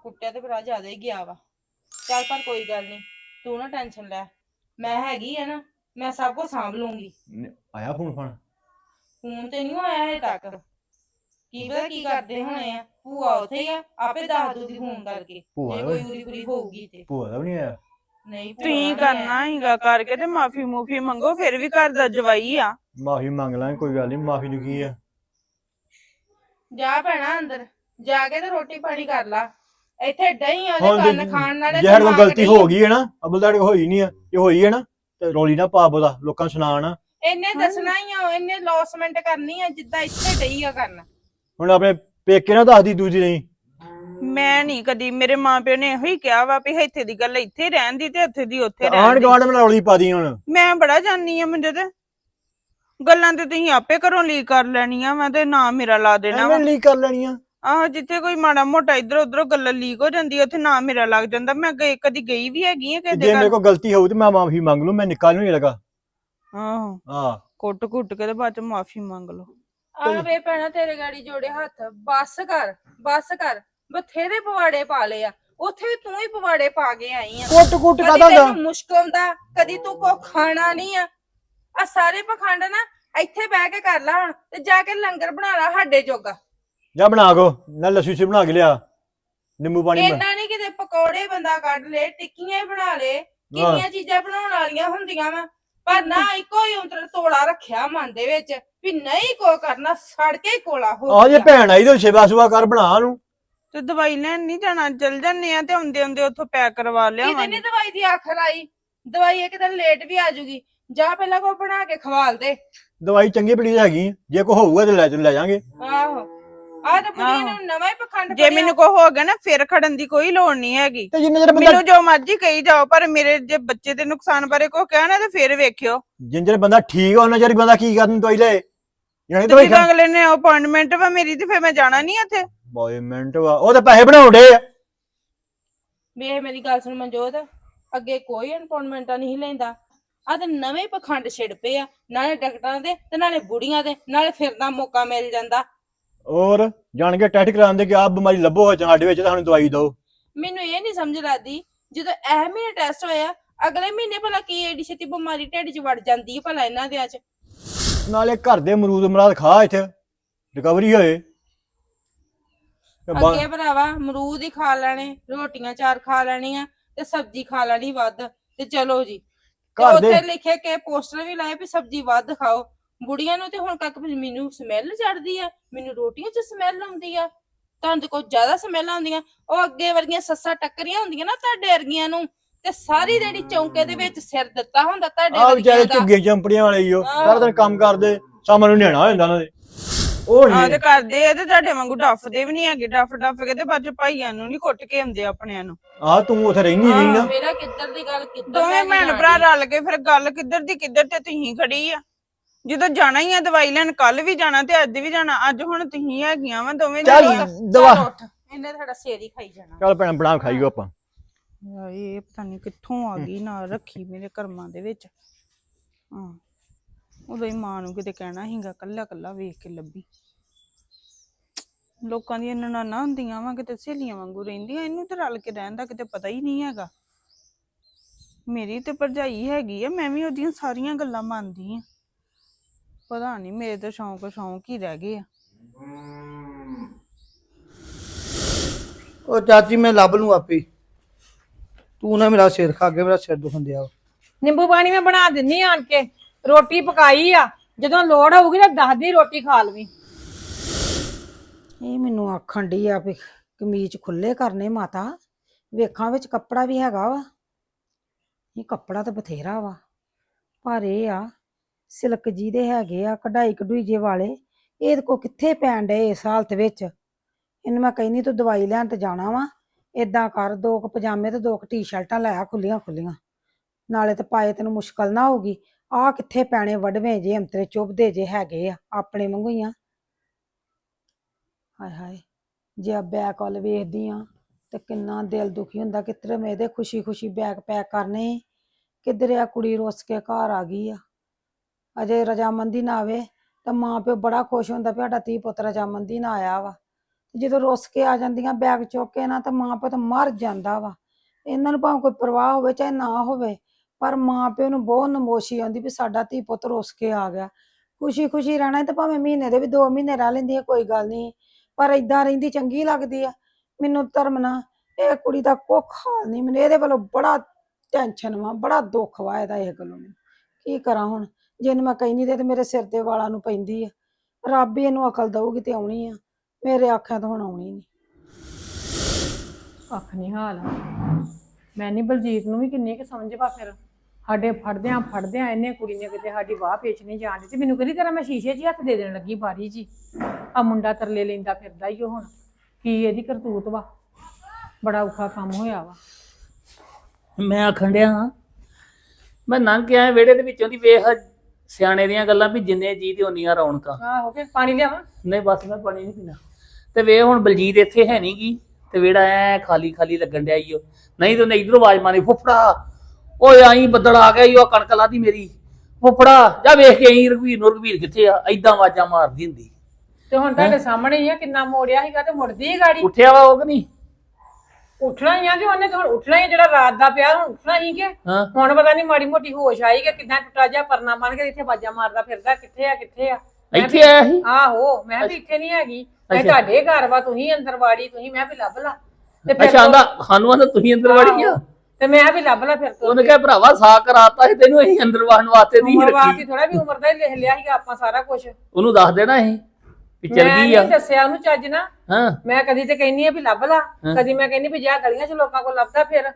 B: ਕੁੱਟਿਆ ਤੇ ਭਰਾ ਜ਼ਿਆਦਾ ਹੀ ਗਿਆ ਵਾ। ਚੱਲ ਪਰ ਕੋਈ ਗੱਲ ਨਹੀਂ ਤੂੰ ਨਾ ਟੈਨਸ਼ਨ ਲੈ। ਮੈਂ ਹੈਗੀ ਆ ਨਾ ਮੈਂ ਸਭ ਕੁਝ ਸਾਂਭ ਲੂੰਗੀ।
C: ਆਇਆ ਫੋਨ ਫਾਨ?
B: ਫੋਨ ਤੇ ਨਹੀਂ ਆਇਆ ਹਜੇ ਤੱਕ। ਕੀ ਪਤਾ ਕੀ ਕਰਦੇ ਹੋਣੇ ਆ? ਭੂਆ ਉਥੇ ਆ ਆਪੇ ਦੱਸ ਦੂਗੀ ਫੋਨ ਕਰਕੇ।
C: ਭੂਆ
B: ਜੇ ਕੋਈ ਉਰੀ ਪੂਰੀ ਹੋਊਗੀ ਤੇ।
C: ਭੂਆ ਦਾ ਵੀ ਨਹੀਂ ਆਇਆ?
B: ਨਹੀਂ ਭੂਆ
F: ਤੁਸੀਂ ਕਰਨਾ ਹੀਗਾ ਕਰਕੇ ਤੇ ਮਾਫੀ ਮੂਫੀ ਮੰਗੋ ਫਿਰ ਵੀ ਘਰ ਦਾ ਜਵਾਈ ਆ।
C: ਮਾਫੀ ਮੰਗ ਲਾਂਗੇ ਕੋਈ ਗੱਲ ਨਹੀਂ ਮਾਫੀ ਨੂੰ ਕੀ ਆ।
B: ਜਾ ਭੈਣਾ ਅੰਦਰ ਜਾ ਕੇ ਤੇ ਰੋਟੀ ਪਾਣੀ ਕਰ ਲਾ। ਇੱਥੇ ਡਈ ਉਹਦੇ
C: ਹੁਣ
B: ਕੰਨ ਖਾਣ ਨਾਲੇ
C: ਜੇ ਸਾਡੇ ਕੋਲ ਗਲਤੀ। ਹੋ ਗਈ ਹੈ ਨਾ ਅਬਲ ਤੁਹਾਡੇ ਕੋਲ ਹੋਈ ਨਹੀਂ ਆ ਜੇ ਹੋਈ ਹੈ ਨਾ ਤੇ ਰੋਲੀ ਨਾ ਪਾ ਬੋਦਾ ਲੋਕਾਂ ਨੂੰ ਸੁਣਾਣ
B: ਇਹਨੇ ਦੱਸਣਾ ਹੀ ਆ ਇਹਨੇ ਲੌਸਮੈਂਟ ਕਰਨੀ ਆ ਜਿੱਦਾਂ ਇੱਥੇ ਡਈ ਆ ਕਰਨ।
C: ਹੁਣ ਆਪਣੇ ਪੇਕੇ ਨਾ ਦੱਸਦੀ ਦੂਜੀ ਨਹੀਂ
F: ਮੈਂ ਨਹੀਂ ਕਦੀ ਮੇਰੇ ਮਾਪਿਓ ਨੇ ਇਹੋ ਹੀ ਕਿਹਾ ਵਾ ਵੀ ਇੱਥੇ ਦੀ ਗੱਲ ਇੱਥੇ ਰਹਿਣ ਦੀ ਤੇ ਉੱਥੇ ਦੀ ਉੱਥੇ ਰਹਿਣ ਦੀ।
C: ਗਵਾਂਢ में ਰੌਲੀ ਪਾ ਦੀ ਹੁਣ।
F: ਮੈਂ ਬੜਾ ਜਾਣੀ ਆ ਮੁੰਡੇ ਤੇ। ਗੱਲਾਂ ਤੇ ਤੁਸੀਂ ਆਪੇ ਘਰੋਂ ਲੀਕ ਕਰ ਲੈਣੀਆਂ ਮੈਂ ਤੇ ਨਾਂ ਮੇਰਾ ਲਾ ਦੇਣਾ ਵਾ।
C: ਐਵੇਂ ਲੀਕ ਕਰ ਲੈਣੀਆਂ।
F: ਆਹੋ ਜਿੱਥੇ ਕੋਈ ਮਾੜਾ ਮੋਟਾ ਇੱਧਰ ਉੱਧਰੋਂ ਗੱਲਾਂ ਲੀਕ ਹੋ ਜਾਂਦੀ ਉੱਥੇ ਨਾਂ ਮੇਰਾ ਲੱਗ ਜਾਂਦਾ। ਮੈਂ ਗਈ ਕਦੀ ਗਈ ਵੀ ਹੈਗੀ ਆ ਕਿਸੇ
C: ਜੇ
F: ਦੇ
C: ਮੇਰੇ
F: ਘਰ।
C: ਕੋਲ ਗਲਤੀ ਹੋਊ ਤੇ ਮੈਂ ਮਾਫੀ ਮੰਗ ਲੂ ਮੈਂ ਨਿਕਾਲ ਨਹੀਂ ਲਗਾ।
F: ਆਹੋ।
C: ਹਾਂ।
F: ਕੁੱਟ ਕੁੱਟ ਕੇ ਤੇ ਬਾਅਦ ਚ ਮਾਫੀ ਮੰਗ ਲਓ।
B: ਆ ਵੇ ਭੈਣਾ ਤੇਰੇ ਗਾੜੀ ਜੋੜੇ ਹੱਥ। ਬੱਸ ਕਰ ਬੱਸ ਕਰ। ਬਥੇਰੇ ਪਵਾੜੇ ਪਾ ਲਏ ਆ। ਉੱਥੇ ਵੀ ਤੂੰ ਹੀ ਪਵਾੜੇ ਪਾ ਕੇ ਆਈ ਆ।
C: ਕੁੱਟ ਕੁੱਟ
B: ਕਦੀ
C: ਕਾਦਾ ਦਾ
B: ਤੈਨੂੰ ਮੁਸ਼ਕ ਆਉਂਦਾ ਕਦੀ ਤੂੰ ਕੋ ਖਾਣਾ ਨਹੀਂ ਆ। ਆ ਸਾਰੇ ਪਖੰਡ ਨਾ ਇੱਥੇ ਬਹਿ ਕੇ ਕਰ ਲਾ ਹੁਣ ਤੇ ਜਾ ਕੇ ਲੰਗਰ ਬਣਾ ਲਾ ਸਾਡੇ ਜੋਗਾ।
C: ਜਾ ਬਣਾ ਕੋ ਨਾ ਲੱਸੀ ਸੀ ਬਣਾ ਕੇ ਲਿਆ। ਨਿੰਬੂ ਪਾਣੀ
B: ਇੰਨਾ ਨਹੀਂ ਕਿਤੇ ਪਕੌੜੇ ਬੰਦਾ ਕੱਢ ਲੇ ਟਿੱਕੀਆਂ ਹੀ ਬਣਾ ਲੇ। ਕਿੰਨੀਆਂ ਚੀਜ਼ਾਂ ਬਣਾਉਣ ਵਾਲੀਆਂ ਹੁੰਦੀਆਂ ਵਾ। ਪਰ ਨਾ ਇੱਕੋ ਹੀ ਉਂਤਰ ਤੋੜਾ ਰੱਖਿਆ ਮਨ ਦੇ ਵਿੱਚ। ਵੀ ਨਹੀਂ ਕੋ ਕਰਨਾ ਸੜ ਕੇ ਹੀ ਕੋਲਾ ਹੋ
C: ਆਹ ਜੇ। ਭੈਣ ਆਈ ਤੇ ਸੇਵਾ ਸੁਵਾ ਕਰ ਬਣਾ ਨੂੰ
F: ਤੇ ਦਵਾਈ ਲੈਣ ਨਹੀਂ ਜਾਣਾ ਚੱਲ ਜੰਨੇ ਆ ਤੇ ਆਉਂਦੇ ਆਉਂਦੇ ਉੱਥੋਂ ਪੈਕ ਕਰਵਾ
B: ਕਿਤੇ
F: ਲਿਆਵਾਂਗੇ।
B: ਨਹੀਂ ਦਵਾਈ ਦੀ ਆਖਰ ਆਈ? ਦਵਾਈ ਇੱਕ ਦਿਨ ਲੇਟ ਵੀ ਆ ਜੂਗੀ ਜਾ ਪਹਿਲਾਂ ਕੋ ਬਣਾ ਕੇ ਖਵਾਲ ਦੇ।
C: ਦਵਾਈ ਚੰਗੀ ਪੜੀ ਹੈਗੀ ਆ। ਜੇ ਕੋ ਹੋਊਗਾ ਤੇ ਲੈ ਲੈ ਜਾਾਂਗੇ।
B: ਆਹੋ। ਆਹ ਤਾਂ ਬੁੜੀ
F: ਆਹੋ।
B: ਨੂੰ ਨਵਾਂ ਹੀ ਪਖੰਡ
F: ਜੇ ਮੈਨੂੰ ਕੋ ਹੋ ਗਿਆ ਨਾ ਫਿਰ ਖੜਨ ਦੀ ਕੋਈ ਲੋੜ ਨਹੀਂ ਹੈਗੀ।
C: ਤੇ ਜਿੰਨੇ ਚਿਰ ਬੰਦਾ
F: ਮੈਨੂੰ ਜੋ ਮਰਜ਼ੀ ਕਹੀ ਜਾਓ ਪਰ ਮੇਰੇ ਜੇ ਬੱਚੇ ਦੇ ਨੁਕਸਾਨ ਬਾਰੇ ਕੋ ਕਹਿਣਾ ਤੇ ਫਿਰ ਵੇਖਿਓ।
C: ਜਿੰਨੇ ਚਿਰ ਬੰਦਾ ਠੀਕ ਆ ਉਹਨਾਂ ਚਿਰ ਬੰਦਾ ਕੀ ਕਰਨ ਦਵਾਈ ਲੈ ਯਾਨੀ
F: ਤੇ
C: ਦਵਾਈ
F: ਜਦੋਂ ਅਗਲੇ ਨੇ ਅਪਾਇੰਟਮੈਂਟ ਵਾ ਮੇਰੀ ਤੇ ਫਿਰ ਮੈਂ ਜਾਣਾ ਨਹੀਂ ਉੱਥੇ।
C: ਬੋਏ ਮਿੰਟ ਵਾ। ਉਹ ਤਾਂ ਪੈਸੇ ਬਣਾਉਂਦੇ ਆ।
B: ਵੇਖ ਮੇਰੀ ਗੱਲ ਸੁਣ ਮਨਜੋਤ ਅੱਗੇ ਕੋਈ ਅਪਾਇੰਟਮੈਂਟਾਂ ਨਹੀਂ ਲੈਂਦਾ। ਆ ਤੇ ਨਵੇਂ ਪਖੰਡ ਛਿੜ ਪਏ ਆ। ਨਾਲੇ ਡਾਕਟਰਾਂ ਦੇ ਤੇ ਨਾਲੇ ਬੁੜੀਆਂ ਦੇ ਨਾਲੇ ਫਿਰਦਾ ਮੌਕਾ ਮਿਲ ਜਾਂਦਾ।
C: ਔਰ ਜਾਣ ਕੇ ਟੈਸਟ ਕਰਾਉਂਦੇ ਕਿ ਆਹ ਬਿਮਾਰੀ ਲੱਭੋ ਸਾਡੇ ਵਿੱਚ ਤਾਂ ਸਾਨੂੰ ਦਵਾਈ ਦਿਓ।
B: ਮੈਨੂੰ ਇਹ ਨਹੀਂ ਸਮਝ ਲੱਗਦੀ ਜਦੋਂ ਇਹ ਮਹੀਨੇ ਟੈਸਟ ਹੋਇਆ ਅਗਲੇ ਮਹੀਨੇ ਭਲਾ ਕੀ ਏਡੀ ਛੇਤੀ ਬਿਮਾਰੀ ਢਿੱਡ 'ਚ ਵੜ ਜਾਂਦੀ ਹੈ ਭਲਾ ਇਹਨਾਂ ਦੇ ਚ?
C: ਨਾਲੇ ਘਰ ਦੇ ਅਮਰੂਦ ਮਰਾਦ ਖਾ ਇੱਥੇ ਰਿਕਵਰੀ ਹੋਏ। ਤੇ ਬਾ-
B: ਅੱਗੇ ਭਰਾਵਾ ਅਮਰੂਦ ਹੀ ਖਾ ਲੈਣੇ ਰੋਟੀਆਂ ਚਾਰ ਖਾ ਲੈਣੀਆਂ ਤੇ ਸਬਜ਼ੀ ਖਾ ਲੈਣੀ ਵੱਧ ਤੇ ਚਲੋ ਜੀ। ਤੇ
C: ਘਰ ਦੇ
B: ਉੱਥੇ ਲਿਖੇ ਕਿ ਪੋਸਟਰ ਵੀ ਲਾਏ ਵੀ ਸਬਜ਼ੀ ਵੱਧ ਖਾਓ। ਬੁੜੀਆਂ ਨੂੰ ਤੇ ਹੁਣ ਤੱਕ ਮੈਨੂੰ ਸਮੈਲ ਚੜਦੀ ਆ ਮੈਨੂੰ ਰੋਟੀਆਂ 'ਚ ਸਮੈਲ ਆਉਂਦੀ ਆ ਤੁਹਾਨੂੰ ਤੇ ਕੁਝ ਜ਼ਿਆਦਾ ਸਮੈਲ ਆਉਂਦੀਆਂ ਉਹ ਅੱਗੇ ਵਰਗੀਆਂ ਸੱਸਾਂ ਟੱਕਰੀਆਂ ਹੁੰਦੀਆਂ ਨਾ ਤੁਹਾਡੇ ਵਰਗੀਆਂ ਨੂੰ ਤੇ ਸਾਰੀ ਜਿਹੜੀ ਚੌਂਕੇ ਦੇ ਵਿੱਚ ਸਿਰ ਦਿੱਤਾ ਹੁੰਦਾ ਤੁਹਾਡੇ
C: ਆਹ ਵਿਚਾਰੇ
B: ਵਰਗੀਆਂ ਦਾ।
C: ਝੁੱਗੀਆਂ ਚੰਪੜੀਆਂ ਵਾਲੇ ਹੀ ਉਹ। ਸਾਰਾ ਦਿਨ ਕੰਮ ਕਰਦੇ ਸਾਮਾਂ ਨੂੰ ਨਿਆਣਾ ਹੋ ਜਾਂਦਾ ਉਹਨਾਂ ਦੇ। ਉਹ
F: ਆ
C: ਨਹੀਂ
F: ਤੇ ਕਰਦੇ ਆ ਤੇ ਤੁਹਾਡੇ ਵਾਂਗੂ ਡੱਫਦੇ ਵੀ ਨਹੀਂ ਹੈਗੇ ਡੱਫ ਡੱਫ ਕੇ ਤੇ ਚ ਭਾਈਆਂ ਨੂੰ ਨਹੀਂ ਕੁੱਟ ਕੇ ਆਉਂਦੇ ਆਪਣਿਆਂ ਨੂੰ।
C: ਆ ਤੂੰ ਉੱਥੇ ਰਹਿਣੀ ਨਹੀਂ ਨਾ।
B: ਮੇਰਾ ਕਿੱਧਰ ਦੀ ਗੱਲ ਕਿੱਧਰ
F: ਦੋਵੇਂ ਭੈਣ? ਭਰਾ ਰਲ ਕੇ ਫਿਰ ਗੱਲ ਕਿੱਧਰ ਦੀ ਕਿੱਧਰ ਤੇ ਤੁਸੀਂ ਖੜੀ ਆ? ਜਦੋਂ ਜਾਣਾ ਹੀ ਆ ਦਵਾਈ ਲੈਣ ਕੱਲ ਵੀ ਜਾਣਾ ਤੇ ਅੱਜ ਵੀ ਜਾਣਾ ਅੱਜ ਹੁਣ ਤੁਸੀਂ ਹੈਗੀਆਂ ਵਾ ਦੋਵੇਂ
C: ਚੱਲ
F: ਜਣੀਆਂ।
C: ਦਵਾ
B: ਉੱਠ ਇਹਨੇ ਤੁਹਾਡਾ ਸਿਰ ਹੀ ਖਾਈ ਜਾਣਾ।
C: ਚੱਲ ਭੈਣ ਬਣਾ ਖਾਈਓ ਆਪਾਂ।
F: ਯਾਰ ਇਹ ਪਤਾ ਨਹੀਂ ਕਿੱਥੋਂ ਆ ਗਈ ਨਾ ਰੱਖੀ ਮੇਰੇ ਕਰਮਾਂ ਦੇ ਵਿੱਚ। ਹਾਂ ਉਦੋਂ ਹੀ ਮਾਂ ਨੂੰ ਕਿਤੇ ਕਹਿਣਾ ਸੀਗਾ ਕੱਲਾ ਕੱਲਾ ਵੇਖ ਕੇ ਲੱਭੀ। ਲੋਕਾਂ ਦੀਆਂ ਨਨਾਣਾ ਹੁੰਦੀਆਂ ਵਾ ਕਿਤੇ ਸਹੇਲੀਆਂ ਵਾਂਗੂ ਰਹਿੰਦੀਆਂ ਇਹਨੂੰ ਤੇ ਰਲ ਕੇ ਰਹਿਣ ਦਾ ਕਿਤੇ ਪਤਾ ਹੀ ਨਹੀਂ ਹੈਗਾ। ਮੇਰੀ ਤੇ ਭਰਜਾਈ ਹੈਗੀ ਆ ਮੈਂ ਵੀ ਉਹਦੀਆਂ ਸਾਰੀਆਂ ਗੱਲਾਂ ਮੰਨਦੀ ਆ। ਪਤਾ ਨਹੀਂ ਮੇਰੇ ਤਾਂ ਸ਼ੌਂਕ ਸ਼ੌਂਕ ਹੀ ਰਹਿ ਗਏ ਆ।
C: ਉਹ ਚਾਚੀ ਮੈਂ ਲੱਭ ਲੂੰ ਆਪੇ। ਤੂੰ ਨਾ ਮੇਰਾ ਸਿਰ ਖਾ ਕੇ ਮੇਰਾ ਸਿਰ ਦੁਖਣ ਦਿਆ
E: ਨਿੰਬੂ ਪਾਣੀ ਮੈਂ ਬਣਾ ਦਿੰਨੀ ਆਣ ਕੇ। ਰੋਟੀ ਪਕਾਈ ਆ ਜਦੋਂ ਲੋੜ ਹੋਊਗੀ ਤਾਂ ਦੱਸਦੀ ਰੋਟੀ ਖਾ ਲਵੀਂ।
A: ਇਹ ਮੈਨੂੰ ਆਖਣ ਡਈ ਆ ਵੀ ਕਮੀਜ਼ ਖੁੱਲੇ ਕਰਨੇ ਮਾਤਾ। ਵੇਖਾਂ ਵਿੱਚ ਕੱਪੜਾ ਵੀ ਹੈਗਾ ਵਾ। ਇਹ ਕੱਪੜਾ ਤਾਂ ਬਥੇਰਾ ਵਾ। ਪਰ ਇਹ ਆ ਸਿਲਕ ਜੀ ਦੇ ਹੈਗੇ ਆ, ਕਢਾਈ ਕਢੂਈ ਜੇ ਵਾਲੇ ਇਹਦੇ ਕੋ ਕਿੱਥੇ ਪੈਣ ਡਏ ਇਸ ਹਾਲਤ ਵਿੱਚ। ਇਹਨੂੰ ਮੈਂ ਕਹਿੰਦੀ ਤੂੰ ਦਵਾਈ ਲੈਣ ਤੇ ਜਾਣਾ ਵਾ, ਏਦਾਂ ਕਰ, ਦੋ ਕੁ ਪਜਾਮੇ ਤੇ ਦੋ ਕੁ ਟੀ-ਸ਼ਰਟਾਂ ਲੈ ਆ ਖੁੱਲੀਆਂ ਖੁੱਲੀਆਂ। ਨਾਲੇ ਤੇ ਪਾਏ ਤੈਨੂੰ ਮੁਸ਼ਕਲ ਨਾ ਹੋਊਗੀ ਆ ਕਿੱਥੇ ਪੈਣੇ ਵੜਵੇਂ ਜੇ, ਅੰਤਰੇ ਚੁੱਭਦੇ ਜੇ ਹੈਗੇ ਆ, ਆਪਣੇ ਵਾਂਗੂ ਹੀ ਆ। ਹਾਏ ਹਾਏ, ਜੇ ਆ ਬੈਗ ਵੱਲ ਵੇਖਦੀ ਆ, ਤੇ ਕਿੰਨਾ ਦਿਲ ਦੁਖੀ ਹੁੰਦਾ ਕਿਤਰੇ ਮੈਂ ਇਹਦੇ ਖੁਸ਼ੀ ਖੁਸ਼ੀ ਬੈਗ ਪੈਕ ਕਰਨੇ ਸੀ। ਆ ਕੁੜੀ ਰੁੱਸ ਕੇ ਘਰ ਆ ਗਈ ਆ। ਅਜੇ ਰਜਾਮੰਦੀ ਨਾ ਆਵੇ ਤਾਂ ਮਾਂ ਪਿਓ ਬੜਾ ਖੁਸ਼ ਹੁੰਦਾ ਵੀ ਸਾਡਾ ਧੀ ਪੁੱਤ ਰਜਾਮੰਦੀ ਨਾ ਆਇਆ ਵਾ। ਜਦੋਂ ਰੁੱਸ ਕੇ ਆ ਜਾਂਦੀਆਂ ਬੈਗ ਚੁੱਕ ਕੇ ਨਾ ਤਾਂ ਮਾਂ ਪਿਓ ਤਾਂ ਮਰ ਜਾਂਦਾ ਵਾ। ਇਹਨਾਂ ਨੂੰ ਭਾਵੇਂ ਕੋਈ ਪਰਵਾਹ ਹੋਵੇ ਚਾਹੇ ਨਾ ਹੋਵੇ, ਪਰ ਮਾਂ ਪਿਓ ਨੂੰ ਬਹੁਤ ਨਮੋਸ਼ੀ ਆਉਂਦੀ ਵੀ ਸਾਡਾ ਧੀ ਪੁੱਤ ਰੁੱਸ ਕੇ ਆ ਗਿਆ। ਖੁਸ਼ੀ ਖੁਸ਼ੀ ਰਹਿਣਾ ਤੇ ਭਾਵੇਂ ਮਹੀਨੇ ਦੇ ਵੀ 2 ਮਹੀਨੇ ਰਹਿ ਲੈਂਦੀ ਆ, ਕੋਈ ਗੱਲ ਨਹੀਂ। ਪਰ ਇਦਾਂ ਰਹਿੰਦੀ ਚੰਗੀ ਲੱਗਦੀ ਆ। ਮੈਨੂੰ ਧਰਮ ਨਾ, ਇਹ ਕੁੜੀ ਦਾ ਕੁੱਖ ਹਾਲ ਨਹੀਂ। ਮੈਨੂੰ ਇਹਦੇ ਵੱਲੋਂ ਬੜਾ ਟੈਨਸ਼ਨ ਵਾ, ਬੜਾ ਦੁੱਖ ਵਾ ਇਹਦਾ, ਇਹ ਗੱਲੋਂ ਮੈਨੂੰ। ਕੀ ਕਰਾਂ ਹੁਣ? ਜੇ ਇਹਨੂੰ ਮੈਂ ਕਹਿੰਦੀ ਤੇ ਮੇਰੇ ਸਿਰ ਤੇ ਵਾਲਾਂ ਨੂੰ ਪੈਂਦੀ ਆ। ਰੱਬ ਹੀ ਇਹਨੂੰ ਅਕਲ ਦਊਗੀ ਤੇ ਆਉਣੀ ਆ। ਮੇਰੇ ਆਖਿਆਂ ਤੋਂ ਹੁਣ ਆਉਣੀ ਨਹੀਂ
E: ਅੱਖ ਨਹੀਂ ਹਾਲ। ਮੈਂ ਨਹੀਂ ਬਲਜੀਤ ਨੂੰ ਵੀ ਕਿੰਨੀ ਕੁ ਸਮਝ ਪਾ ਫਿਰ। ਸਾਡੇ ਫੜਦਿਆਂ ਫੜਦਿਆਂ ਇਹਨੇ ਕੁੜੀ ਨੇ ਕਿਤੇ ਸਾਡੀ ਬਾਹ ਪੇਚ ਨਹੀਂ ਜਾਣ ਦਿੱਤੀ। ਮੈਨੂੰ ਕਹਿੰਦੀ ਤੇਰਾ ਮੈਂ ਸ਼ੀਸ਼ੇ 'ਚ ਹੀ ਹੱਥ ਦੇ ਦੇਣ ਲੱਗੀ ਬਾਰੀ ਹੀ। ਆ ਮੁੰਡਾ ਤਰਲੇ ਲੈਂਦਾ ਫਿਰਦਾ ਹੀ ਉਹ ਹੁਣ। ਕੀ ਇਹਦੀ ਕਰਤੂਤ ਵਾ? ਬੜਾ ਔਖਾ ਕੰਮ ਹੋਇਆ ਵਾ।
G: ਮੈਂ ਆਖਣ ਡਿਆ ਹਾਂ ਮੈਂ ਲੰਘ ਕੇ ਆਇਆ ਵਿਹੜੇ ਦੇ ਵਿੱਚੋਂ ਦੀ ਵੇਖ ਸਿਆਣੇ ਦੀਆਂ ਗੱਲਾਂ ਵੀ ਜਿੰਨੇ ਜੀ ਤੇ ਉਨੀਆਂ ਰੌਣਕਾਂ।
E: ਆਹੋ ਕੇ ਪਾਣੀ ਲਿਆਵਾਂ?
G: ਨਹੀਂ ਬਸ ਮੈਂ ਪਾਣੀ ਨਹੀਂ ਪੀਣਾ। ਤੇ ਵੇ ਹੁਣ ਬਲਜੀਤ ਇੱਥੇ ਹੈ ਨੀ ਗੀ ਤੇ ਵਿਹੜਾ ਐ ਖਾਲੀ ਖਾਲੀ ਲੱਗਣ ਡਿਆ ਈ ਓ। ਨਹੀਂ ਤੇ ਉਹਨੇ ਇਧਰੋਂ ਆਵਾਜ਼ ਮਾਰੀ ਫੁੱਫੜਾ ਓਏ ਆਈ ਬੱਦਲ ਆ ਗਿਆ ਈ ਉਹ ਕਣਕ ਲਾਦੀ ਮੇਰੀ। ਫੁੱਫੜਾ ਜਾ ਵੇਖ ਕੇ ਆਈ ਰਘਵੀਰ ਨੂੰ ਰਘਵੀਰ ਕਿੱਥੇ ਆ? ਐਦਾਂ ਆਵਾਜ਼ਾਂ ਮਾਰਦੀ ਹੁੰਦੀ।
E: ਤੇ ਹੁਣ ਤੁਹਾਡੇ ਸਾਹਮਣੇ ਹੀ ਆ ਕਿੰਨਾ ਮੋੜਿਆ ਸੀਗਾ ਤੇ ਮੁੜਦੀ ਹੀ ਗਾੜੀ?
G: ਉੱਠਿਆ ਵਾ ਉਹ ਕਿ ਨਹੀਂ?
E: ਉੱਠਣਾ ਹੀ ਆ ਕਿ ਉਹਨੇ ਤਾਂ ਹੁਣ ਉੱਠਣਾ ਹੀ ਆ, ਜਿਹੜਾ ਰਾਤ ਦਾ ਪਿਆ ਹੁਣ ਉੱਠਣਾ ਹੀ ਕਿ?
G: ਹਾਂ।
E: ਹੁਣ ਪਤਾ ਨਹੀਂ ਮਾੜੀ ਮੋਟੀ ਹੋਸ਼ ਆਈ ਕਿ ਕਿੰਨਾ ਟੁੱਟਾ ਜਿਹਾ ਪਰਨਾ ਬਣ ਕੇ ਇੱਥੇ ਬਾਜਾ ਮਾਰਦਾ ਫਿਰਦਾ ਕਿੱਥੇ ਆ ਕਿੱਥੇ ਆ? ਮੈਂ
G: ਇੱਥੇ ਆਇਆ ਸੀ?
E: ਆਹੋ ਮੈਂ ਵੀ ਇੱਥੇ ਨਹੀਂ ਹੈਗੀ।
G: ਅੱਛਾ।
E: ਤੁਹਾਡੇ ਘਰ ਵਾ ਤੁਸੀਂ ਅੰਦਰ ਵਾੜੀ ਤੁਸੀਂ ਮੈਂ ਵੀ ਲੱਭ ਲਾ। ਤੇ ਫਿਰ
G: ਅੱਛਾ ਆਂਦਾ ਸਾਨੂੰ ਆਂਦਾ ਤੁਸੀਂ ਅੰਦਰ ਵੜੀ ਆ।
E: ਆਹੋ, ਤੇ ਮੈਂ ਵੀ ਲੱਭ ਲਾ ਫਿਰ ਤੋਂ।
G: ਉਹਨੇ ਕਿਹਾ ਭਰਾਵਾ ਸਾਕ ਕਰਾਤਾ ਸੀ ਤੈਨੂੰ ਅਸੀਂ ਅੰਦਰ ਵਾਹਣ ਵਾਸਤੇ ਨਹੀਂ
E: ਉਮਰ
G: ਰੱਖੀ।
E: ਵਾਸਤੇ ਥੋੜਾ ਵੀ ਉਮਰ ਦਾ ਹੀ ਲਿਖ ਲਿਆ ਸੀਗਾ ਆਪਾਂ ਸਾਰਾ ਕੁਝ
G: ਉਹਨੂੰ ਦੱਸ ਦੇਣਾ ਅਸੀਂ। ਵੀ ਚਲ
E: ਮੈਂ
G: ਗਈ ਆ।
E: ਨਹੀਂ ਦੱਸਿਆ ਉਹਨੂੰ ਚੱਜ ਨਾ
G: ਹਾਂ।
E: ਮੈਂ ਕਦੀ ਤੇ ਕਹਿੰਨੀ ਆ ਵੀ ਲੱਭ ਲਾ। ਕਦੀ ਮੈਂ ਕਹਿੰਨੀ ਵੀ ਜਾ ਗਲੀਆਂ 'ਚ ਲੋਕਾਂ ਕੋਲ ਲੱਭਦਾ ਫਿਰ।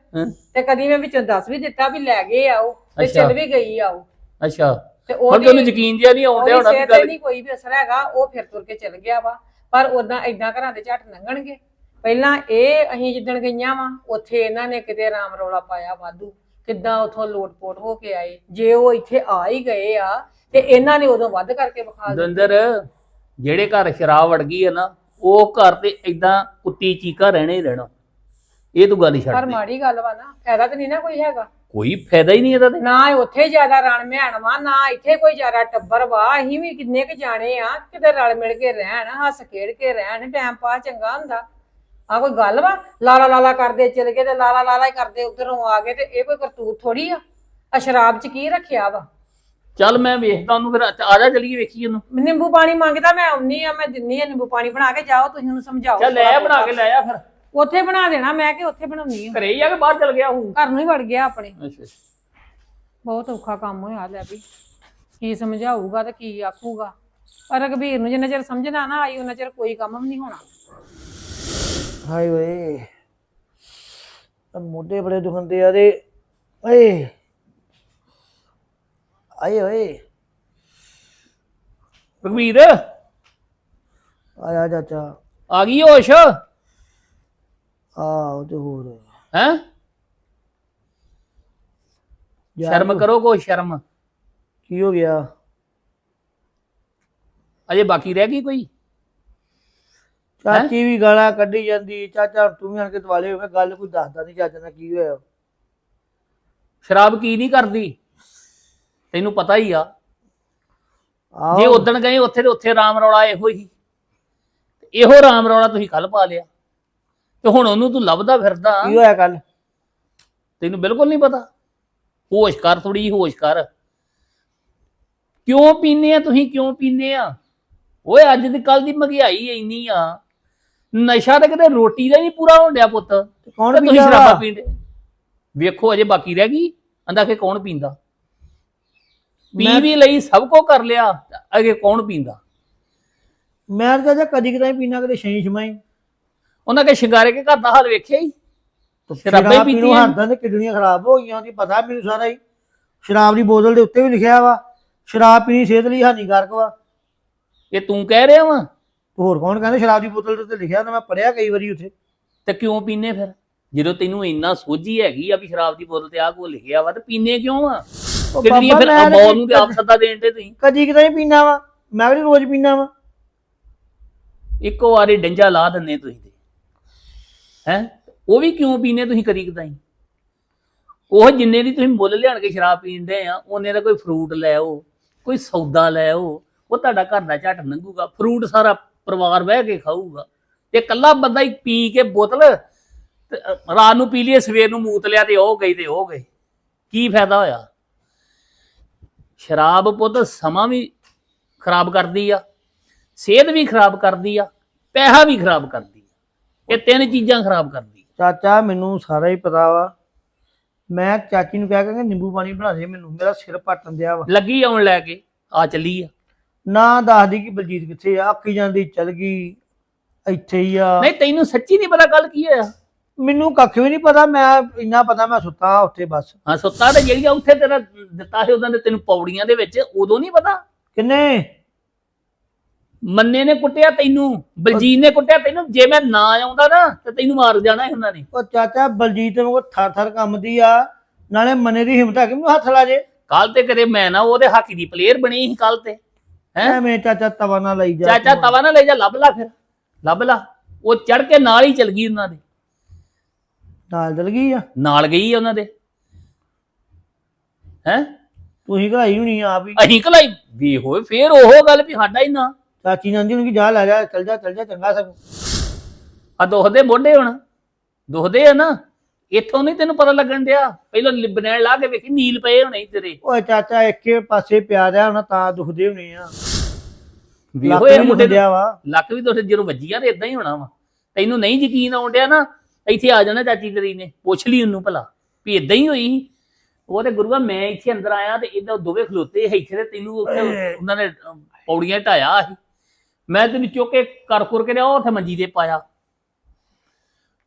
E: ਤੇ ਕਦੀ ਮੈਂ ਵਿੱਚੋਂ ਦੱਸ ਵੀ ਦਿੱਤਾ ਵੀ ਲੈ ਗਏ ਆਓ ਤੇ
G: ਅੱਛਾ।
E: ਚੱਲ ਵੀ ਗਈ ਆਓ
G: ਅੱਛਾ।
E: ਤੇ
G: ਤੇ ਉਹਨੂੰ
E: ਉਹਦੀ
G: ਯਕੀਨ ਜਿਆ ਨਹੀਂ ਆਉਂਦਾ ਹੋਣਾ ਵੀ
E: ਤੇ
G: ਗੱਲ
E: ਨਹੀਂ ਕੋਈ ਵੀ ਅਸਰ ਹੈਗਾ ਉਹ ਫਿਰ ਤੁਰ ਕੇ ਚਲ ਗਿਆ ਵਾ। ਪਰ ਉਦਾਂ ਏਦਾਂ ਘਰਾਂ ਦੇ ਝੱਟ ਲੰਘਣਗੇ। ਪਹਿਲਾਂ ਇਹ ਅਸੀਂ ਜਿੱਦਣ ਗਈਆਂ ਵਾ ਉੱਥੇ ਇਹਨਾਂ ਨੇ ਕਿਤੇ ਰਾਮ ਰੌਲਾ ਪਾਇਆ ਵਾਧੂ। ਕਿੱਦਾਂ ਉਥੋਂ ਲੋਟਪੋਟ ਹੋ ਕੇ ਆਏ। ਜੇ ਉਹ ਇੱਥੇ ਆ ਹੀ ਗਏ ਆ ਤੇ ਇਹਨਾਂ ਨੇ ਉਦੋਂ ਵੱਧ ਕਰਕੇ ਵਿਖਾ ਦਿੱਤੇ।
G: ਦਵਿੰਦਰ ਜਿਹੜੇ ਘਰ ਸ਼ਰਾਬ ਵੜ ਗਈ ਹੈ ਨਾ ਉਹ ਘਰ ਤੇ ਇਦਾਂ ਕੁੱਤੀ ਚੀਕਾ ਰਹਿਣਾ ਹੀ ਰਹਿਣਾ। ਇਹ ਤੂੰ ਗੱਲ ਹੀ
E: ਪਰ
G: ਛੱਡ ਦੇ।
E: ਮਾੜੀ ਗੱਲ ਵਾ ਨਾ ਫਾਇਦਾ ਤਾਂ ਨਹੀਂ ਨਾ ਕੋਈ ਹੈਗਾ।
G: ਕੋਈ ਫਾਇਦਾ ਹੀ ਨਹੀਂ ਇਹਦਾ ਤੇ।
E: ਨਾ ਉੱਥੇ ਜ਼ਿਆਦਾ ਰਣ ਮਿਆਣ ਵਾ ਨਾ ਇੱਥੇ ਕੋਈ ਜ਼ਿਆਦਾ ਟੱਬਰ ਵਾ। ਅਸੀਂ ਵੀ ਕਿੰਨੇ ਕੁ ਜਾਣੇ ਆ ਕਿਤੇ ਰਲ ਮਿਲ ਕੇ ਰਹਿਣ ਹੱਸ ਖੇਡ ਕੇ ਰਹਿਣ ਟਾਈਮ ਪਾ ਚੰਗਾ ਹੁੰਦਾ। ਆ ਕੋਈ ਗੱਲ ਵਾ? ਲਾਲਾ ਲਾਲਾ ਕਰਦੇ ਚਲ ਗਏ ਤੇ ਲਾਲਾ ਲਾਲਾ ਹੀ ਕਰਦੇ ਉਧਰੋਂ ਆ ਗਏ ਤੇ ਇਹ ਕੋਈ ਕਰਤੂਤ ਥੋੜੀ ਆ। ਆ ਸ਼ਰਾਬ ਚ ਕੀ ਰੱਖਿਆ ਵਾ?
G: ਚੱਲ ਮੈਂ ਵੇਖਦਾ ਉਹਨੂੰ ਫਿਰ ਆ ਜਾ ਚਲੀਏ ਵੇਖੀਏ ਉਹਨੂੰ।
E: ਨਿੰਬੂ ਪਾਣੀ ਮੰਗਦਾ ਮੈਂ ਆਉਣੀ ਆ ਮੈਂ ਦਿੰਨੀ ਆ ਨਿੰਬੂ ਪਾਣੀ ਬਣਾ ਕੇ ਜਾਓ ਤੁਸੀਂ ਉਹਨੂੰ ਸਮਝਾਓ।
G: ਚੱਲ ਲੈ ਬਣਾ ਕੇ ਲੈ ਆ ਫਿਰ।
E: ਉੱਥੇ ਬਣਾ ਦੇਣਾ ਮੈਂ ਕਿ ਉੱਥੇ ਬਣਾਉਣੀ ਆ
G: ਘਰੇ ਹੀ ਆ ਕੇ ਬਾਹਰ ਚਲ ਗਿਆ ਹੂੰ
E: ਘਰ ਨੂੰ ਹੀ ਵੜ ਗਿਆ ਆਪਣੇ।
G: ਅੱਛਾ
E: ਬਹੁਤ ਔਖਾ ਕੰਮ ਹੋਇਆ ਲੈ ਵੀ। ਕੀ ਸਮਝਾਊਗਾ ਤੇ ਕੀ ਆਖੂਗਾ। ਪਰ ਰਘਬੀਰ ਨੂੰ ਜਿੰਨਾ ਚਿਰ ਸਮਝ ਨਾ ਨਾ ਆਈ ਉਹਨਾਂ ਚਿਰ ਕੋਈ ਕੰਮ ਵੀ ਨਹੀਂ ਹੋਣਾ।
D: ਹਾਏ ਓਏ। ਆ ਮੋਢੇ ਬੜੇ ਦੁਖੰਦੇ ਆ ਦੇ ਓਏ। ਆਏ ਓਏ।
G: ਰਘਵੀਰ।
D: ਆਇਆ ਚਾਚਾ।
G: ਆ ਗਈ ਹੋਸ਼?
D: ਆ ਉਹ ਤੇ ਹੋਰ।
G: ਹੈ?
D: ਯਾਰ
G: ਸ਼ਰਮ ਕਰੋ ਕੋਈ ਸ਼ਰਮ।
D: ਕੀ ਹੋ ਗਿਆ?
G: ਅਜੇ ਬਾਕੀ ਰਹਿ ਗਈ ਕੋਈ?
D: ਚਾਚੀ ਵੀ ਗਾਲਾਂ ਕੱਢੀ ਜਾਂਦੀ। ਚਾਚਾ ਤੂੰ ਵੀ ਆਣ ਕੇ ਦਵਾਲੇ ਹੋ ਗਿਆ। ਗੱਲ ਕੋਈ ਦੱਸਦਾ ਨਹੀਂ ਚਾਚਾ ਨਾਲ ਕੀ ਹੋਇਆ।
G: ਸ਼ਰਾਬ ਕੀ ਨਹੀਂ ਕਰਦੀ? ਤੈਨੂੰ ਪਤਾ ਹੀ ਆ।
D: ਆਹੋ।
G: ਜੇ ਉਦਣ ਗਏ ਉੱਥੇ ਤੇ ਉੱਥੇ ਰਾਮ ਰੌਲਾ ਇਹੋ ਹੀ। ਇਹੋ ਰਾਮ ਰੌਲਾ ਤੁਸੀਂ ਕੱਲ ਪਾ ਲਿਆ। ਤੇ ਹੁਣ ਉਹਨੂੰ ਤੂੰ ਲੱਭਦਾ ਫਿਰਦਾ।
D: ਕੀ ਹੋਇਆ ਕੱਲ
G: ਤੈਨੂੰ ਬਿਲਕੁਲ ਨਹੀਂ ਪਤਾ। ਹੋਸ਼ ਕਰ ਥੋੜੀ ਹੋਸ਼ ਕਰ। ਕਿਉਂ ਪੀਨੇ ਆ ਤੁਸੀਂ? ਕਿਉਂ ਪੀਨੇ ਆ? ਓਏ ਅੱਜ ਦੀ ਕੱਲ ਦੀ ਮਹਿੰਗਾਈ ਇੰਨੀ ਆ। ਨਸ਼ਾ ਤਾਂ ਕਿਤੇ ਰੋਟੀ ਦਾ ਨਹੀਂ ਪੂਰਾ ਹੋਣ ਡਿਆ ਪੁੱਤ। ਤੇ
D: ਕੌਣ
G: ਤੁਸੀਂ
D: ਪੀਂਦਾ
G: ਸ਼ਰਾਬਾਂ? ਪੀਂਦੇ। ਵੇਖੋ ਅਜੇ ਬਾਕੀ ਰਹਿ ਗਈ। ਅੰਦਾ ਕਿ ਕੌਣ ਪੀਂਦਾ? ਪੀ
D: ਮੈਂ-
G: ਵੀ ਲਈ ਸਭ ਕੋ ਕਰ ਲਿਆ ਤੇ ਅਗੇ ਕੌਣ ਪੀਂਦਾ?
D: ਮੈਂ ਤਾਂ ਚਾਚਾ ਕਦੀ ਕਦਾਈ ਪੀਣਾ ਕਦੇ ਛਈ ਛਮਾਈ।
G: ਉਹਨਾਂ ਕੇ ਸ਼ਿੰਗਾਰੇ ਕੇ ਘਰ ਦਾ ਹਾਲ ਵੇਖਿਆ ਹੀ? ਸ਼ਰਾਬਾਂ ਹੀ ਪੀਤੀਆਂ।
D: ਪੀਣੋਂ ਹੱਦਾਂ ਤੇ ਕਿਡਨੀਆਂ ਖਰਾਬ ਹੋ ਗਈਆਂ ਉਹਦੀ ਪਤਾ ਮੈਨੂੰ ਸਾਰਾ ਹੀ। ਸ਼ਰਾਬ ਦੀ ਬੋਤਲ ਦੇ ਉੱਤੇ ਵੀ ਲਿਖਿਆ ਵਾ ਸ਼ਰਾਬ ਪੀਣੀ ਸਿਹਤ ਲਈ ਹਾਨੀਕਾਰਕ ਵਾ।
G: ਇਹ ਤੂੰ ਕਹਿ ਰਿਹਾ ਵਾ?
D: ਤੇ ਹੋਰ ਕੌਣ ਕਹਿੰਦਾ ਸ਼ਰਾਬ ਦੀ ਬੋਤਲ ਦੇ ਉੱਤੇ ਲਿਖਿਆ ਤਾਂ ਮੈਂ ਪੜਿਆ ਕਈ ਵਾਰੀ ਉੱਥੇ।
G: ਤੇ ਕਿਉਂ ਪੀਨੇ ਫਿਰ? ਜਦੋਂ ਤੈਨੂੰ ਇੰਨਾ ਸੋਝੀ ਹੈਗੀ ਆ ਵੀ ਸ਼ਰਾਬ ਦੀ ਬੋਤਲ ਤੇ ਆਹ ਕੋ ਲਿਖਿਆ ਵਾ ਤੇ ਪੀਨੇ ਕਿਉਂ ਆ? ਫਿਰ ਅਬੌਲ ਨੂੰ ਤੇ ਆਪ ਸੱਦਾ ਦੇਣ ਤੇ ਤੁਸੀਂ।
D: ਕਦੀ ਕਦਾਈ ਪੀਣਾ ਵਾ। ਮੈਂ ਵੀ ਰੋਜ਼ ਪੀਣਾ ਵਾ।
G: ਇੱਕੋ ਵਾਰੀ ਡੰਜਾ ਲਾ ਦਿੰਦੇ ਤੁਸੀਂ ਤੇ। ਹੈ? ਉਹ ਵੀ ਕਿਉਂ ਪੀਨੇ ਤੁਸੀਂ ਕਦੀ ਕਦਾਈ ਉਹ ਜਿੰਨੇ ਦੀ ਤੁਸੀਂ ਮੁੱਲ ਲਿਆਣ ਕੇ ਸ਼ਰਾਬ ਪੀਂਦੇ ਆ ਉਹਨੇ ਦਾ ਕੋਈ ਫਰੂਟ ਲੈ ਆਓ ਕੋਈ ਸੌਦਾ ਲੈ ਆਓ। ਉਹ ਤੁਹਾਡਾ ਘਰ ਦਾ ਝਟ ਲੰਘੂਗਾ। ਫਰੂਟ ਸਾਰਾ ਪਰਿਵਾਰ ਬਹਿ ਕੇ ਖਾਊਗਾ। ਤੇ ਇਕੱਲਾ ਬੰਦਾ ਹੀ ਪੀ ਕੇ ਬੋਤਲ ਰਾਤ ਨੂੰ ਪੀ ਲਈਏ ਸਵੇਰ ਨੂੰ ਮੂਤ ਲਿਆ ਤੇ ਉਹ ਗਈ ਤੇ ਉਹ ਗਏ। ਕੀ ਫਾਇਦਾ ਹੋਇਆ? ਸ਼ਰਾਬ ਪੁੱਤ ਸਮਾਂ ਵੀ ਖਰਾਬ ਕਰਦੀ ਆ ਸਿਹਤ ਵੀ ਖਰਾਬ ਕਰਦੀ ਆ ਪੈਸਾ ਵੀ ਖਰਾਬ ਕਰਦੀ ਆ। ਇਹ ਤਿੰਨ ਚੀਜ਼ਾਂ ਖਰਾਬ ਕਰਦੀ ਆ।
D: ਚਾਚਾ ਮੈਨੂੰ ਸਾਰਾ ਹੀ ਪਤਾ ਵਾ। ਮੈਂ ਚਾਚੀ ਨੂੰ ਕਹਿ ਕੇ ਨਿੰਬੂ ਪਾਣੀ ਬਣਾ ਦੇ ਮੈਨੂੰ ਮੇਰਾ ਸਿਰ ਪੱਟਣ ਦਿਆ ਵਾ।
G: ਲੱਗੀ ਆਉਣ ਲੈ ਕੇ ਆ ਚੱਲੀ ਆ।
D: ਨਾ ਦੱਸਦੀ ਕਿ ਬਲਜੀਤ ਕਿੱਥੇ ਆ ਆਕੀ ਜਾਂਦੀ ਚਲ ਗਈ ਇੱਥੇ ਹੀ ਆ।
G: ਨਹੀਂ ਤੈਨੂੰ ਸੱਚੀ ਨਹੀਂ ਪਤਾ ਗੱਲ ਕੀ ਹੋਇਆ।
D: ਮੈਨੂੰ ਕੱਖ ਵੀ ਨਹੀਂ ਪਤਾ ਮੈਂ ਇੰਨਾ ਪਤਾ ਮੈਂ ਸੁੱਤਾ ਉੱਥੇ ਬਸ।
G: ਹਾਂ ਸੁੱਤਾ ਤੇ ਜਿਹੜੀ ਆ ਉੱਥੇ ਤੇਰਾ ਦਿੱਤਾ ਸੀ ਉਹਨਾਂ ਨੇ ਤੈਨੂੰ ਪੌੜੀਆਂ ਦੇ ਵਿੱਚ ਉਦੋਂ ਨਹੀਂ ਪਤਾ?
D: ਕਿੰਨੇ?
G: ਮੰਨੇ ਨੇ ਕੁੱਟਿਆ ਤੈਨੂੰ ਬਲਜੀਤ ਨੇ ਕੁੱਟਿਆ ਤੈਨੂੰ ਜੇ ਮੈਂ ਨਾ ਆਉਂਦਾ ਨਾ ਤੇ ਤੈਨੂੰ ਮਾਰ ਜਾਣਾ ਸੀ ਉਹਨਾਂ ਨੇ।
D: ਉਹ ਚਾਚਾ ਬਲਜੀਤ ਕੋਲ ਥਰ ਥਰ ਕੰਮ ਦੀ ਆ ਨਾਲੇ ਮਨੇ ਦੀ ਹਿੰਮਤ ਆ ਕਿ ਮੈਨੂੰ ਹੱਥ ਲਾ ਜੇ।
G: ਕੱਲ ਤੇ ਕਦੇ ਮੈਂ ਨਾ ਉਹਦੇ ਹਾਕੀ ਦੀ ਪਲੇਅਰ ਬਣੀ ਸੀ ਕੱਲ ਤੇ ਹੈਂ?
D: ਐਵੇਂ ਚਾਚਾ ਤਵਾ ਨਾ ਲਈ ਜਾ
G: ਚਾਚਾ ਤਵਾ ਨਾ ਲੈ ਜਾ ਲੱਭ ਲਾ ਫਿਰ ਲੱਭ ਲਾ। ਉਹ ਚੜ ਕੇ ਨਾਲ ਹੀ ਚਲ ਗਈ ਉਹਨਾਂ ਦੇ।
D: ਨਾਲ ਚਲ ਗਈ ਆ?
G: ਨਾਲ ਗਈ ਆ ਉਹਨਾਂ ਦੇ? ਹੈ?
D: ਤੁਸੀਂ ਘਲਾਈ ਹੋਣੀ ਆ ਆਪ ਹੀ।
G: ਅਹੀਂ ਕਲਾਈ ਵੀ ਹੋਏ ਫੇਰ ਉਹ ਗੱਲ ਵੀ ਸਾਡਾ ਹੀ ਨਾ।
D: ਚਾਚੀ ਨੰਦੀ ਨੂੰ ਕਿ ਜਾ ਲੈ ਜਾ ਚਲ ਜਾ ਚਲ ਜਾ ਚੰਗਾ ਸਭ
G: ਆ ਦੁਖਦੇ ਮੋਢੇ ਹੁਣ। ਦੁਖਦੇ ਆ ਨਾ। ਇੱਥੋਂ ਨਹੀਂ ਤੈਨੂੰ ਪਤਾ ਲੱਗਣ ਡਿਆ। ਪਹਿਲਾਂ ਲਿਬਨੈਣ ਲਾ ਕੇ ਵੇਖੀ ਨੀਲ ਪਏ ਹੋਣੇ ਈ ਤੇਰੇ।
D: ਓਏ ਚਾਚਾ ਇੱਕੇ ਪਾਸੇ ਪਿਆ ਰਿਹਾ ਹੁਣ ਤਾਂ ਦੁਖਦੇ ਹੋਣੇ ਆ।
G: ਵੀ
D: ਲੱਕ
G: ਹੋਏ
D: ਵੀ
G: ਮੁੰਡੇ
D: ਦੁਖਦਿਆ ਵਾ।
G: ਲੱਕ ਵੀ ਤੁਹਾਡੇ ਜਦੋਂ ਵੱਜੀਆਂ ਤੇ ਇਦਾਂ ਹੀ ਹੋਣਾ ਵਾ। ਤੈਨੂੰ ਨਹੀਂ ਯਕੀਨ ਆਉਣ ਡਿਆ ਨਾ। ਇੱਥੇ ਆ ਜਾਣਾ ਚਾਚੀ ਤੇਰੀ ਨੇ ਪੁੱਛ ਲਈ ਉਹਨੂੰ ਭਲਾ ਵੀ ਇਦਾਂ ਹੀ ਹੋਈ ਸੀ। ਉਹ ਤੇ ਗੁਰੂਆ ਮੈਂ ਇੱਥੇ ਅੰਦਰ ਆਇਆ ਤੇ ਇਦਾਂ ਦੋਵੇਂ ਖਲੋਤੇ ਸੀ ਇੱਥੇ ਤੇ ਤੈਨੂੰ ਉੱਥੇ ਉਹਨਾਂ ਨੇ ਪੌੜੀਆਂ ਢਾਇਆ ਸੀ। ਮੈਂ ਤੈਨੂੰ ਚੁੱਕ ਕੇ ਕਰ ਕੁਰ ਕੇ ਲਿਆ ਉਹ ਉੱਥੇ ਮੰਜੀ ਤੇ ਪਾਇਆ।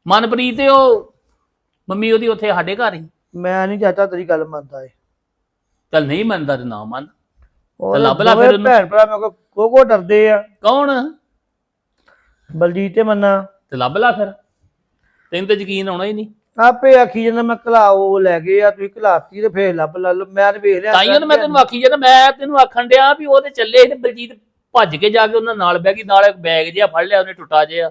G: ਮਨਪ੍ਰੀਤ ਤੇ ਉਹ ਮੰਮੀ ਉਹਦੀ ਉੱਥੇ ਸਾਡੇ ਘਰ ਹੀ
D: ਮੈਂ ਨਹੀਂ ਚਾਚਾ ਤੇਰੀ ਗੱਲ ਮੰਨਦਾ ਏ।
G: ਚੱਲ ਨਹੀਂ ਮੰਨਦਾ ਤੇ ਨਾ ਮੰਨ।
D: ਉਹ
G: ਲੱਭ ਲਾ
D: ਦੋਵੇਂ
G: ਫਿਰ ਉਹਨੂੰ।
D: ਭੈਣ ਭਰਾ ਮੇਰੇ ਕੋ ਕੋ ਕੋ ਡਰਦੇ ਆ।
G: ਕੌਣ?
D: ਬਲਜੀਤ ਤੇ ਮੰਨਾ।
G: ਤੇ ਲੱਭ ਲਾ ਫਿਰ। ਤੈਨੂੰ ਤਾਂ ਯਕੀਨ ਆਉਣਾ ਹੀ ਨਹੀਂ।
D: ਆਪੇ ਆਖੀ ਜਾਂਦਾ ਮੈਂ ਘਲਾ ਉਹ ਲੈ ਗਏ ਆ ਤੁਸੀਂ ਘਲਾਤੀ ਤੇ ਫੇਰ ਲੱਭ ਲੱਭ ਮੈਂ ਤੇ ਵੇਖ ਲਿਆ
G: ਤਾਂ ਹੀ ਉਹਨੂੰ ਮੈਂ ਤੈਨੂੰ ਆਖੀ ਜਾਂਦਾ ਮੈਂ ਤੈਨੂੰ ਆਖਣ ਡਿਆ ਵੀ ਉਹਦੇ ਚੱਲੇ ਤੇ ਬਲਜੀਤ ਭੱਜ ਕੇ ਜਾ ਕੇ ਉਹਨਾਂ ਨਾਲ ਬਹਿ ਗਈ ਨਾਲ ਇੱਕ ਬੈਗ ਜਿਹਾ ਫੜ ਲਿਆ ਉਹਨੇ ਟੁੱਟਾ ਜਿਹਾ।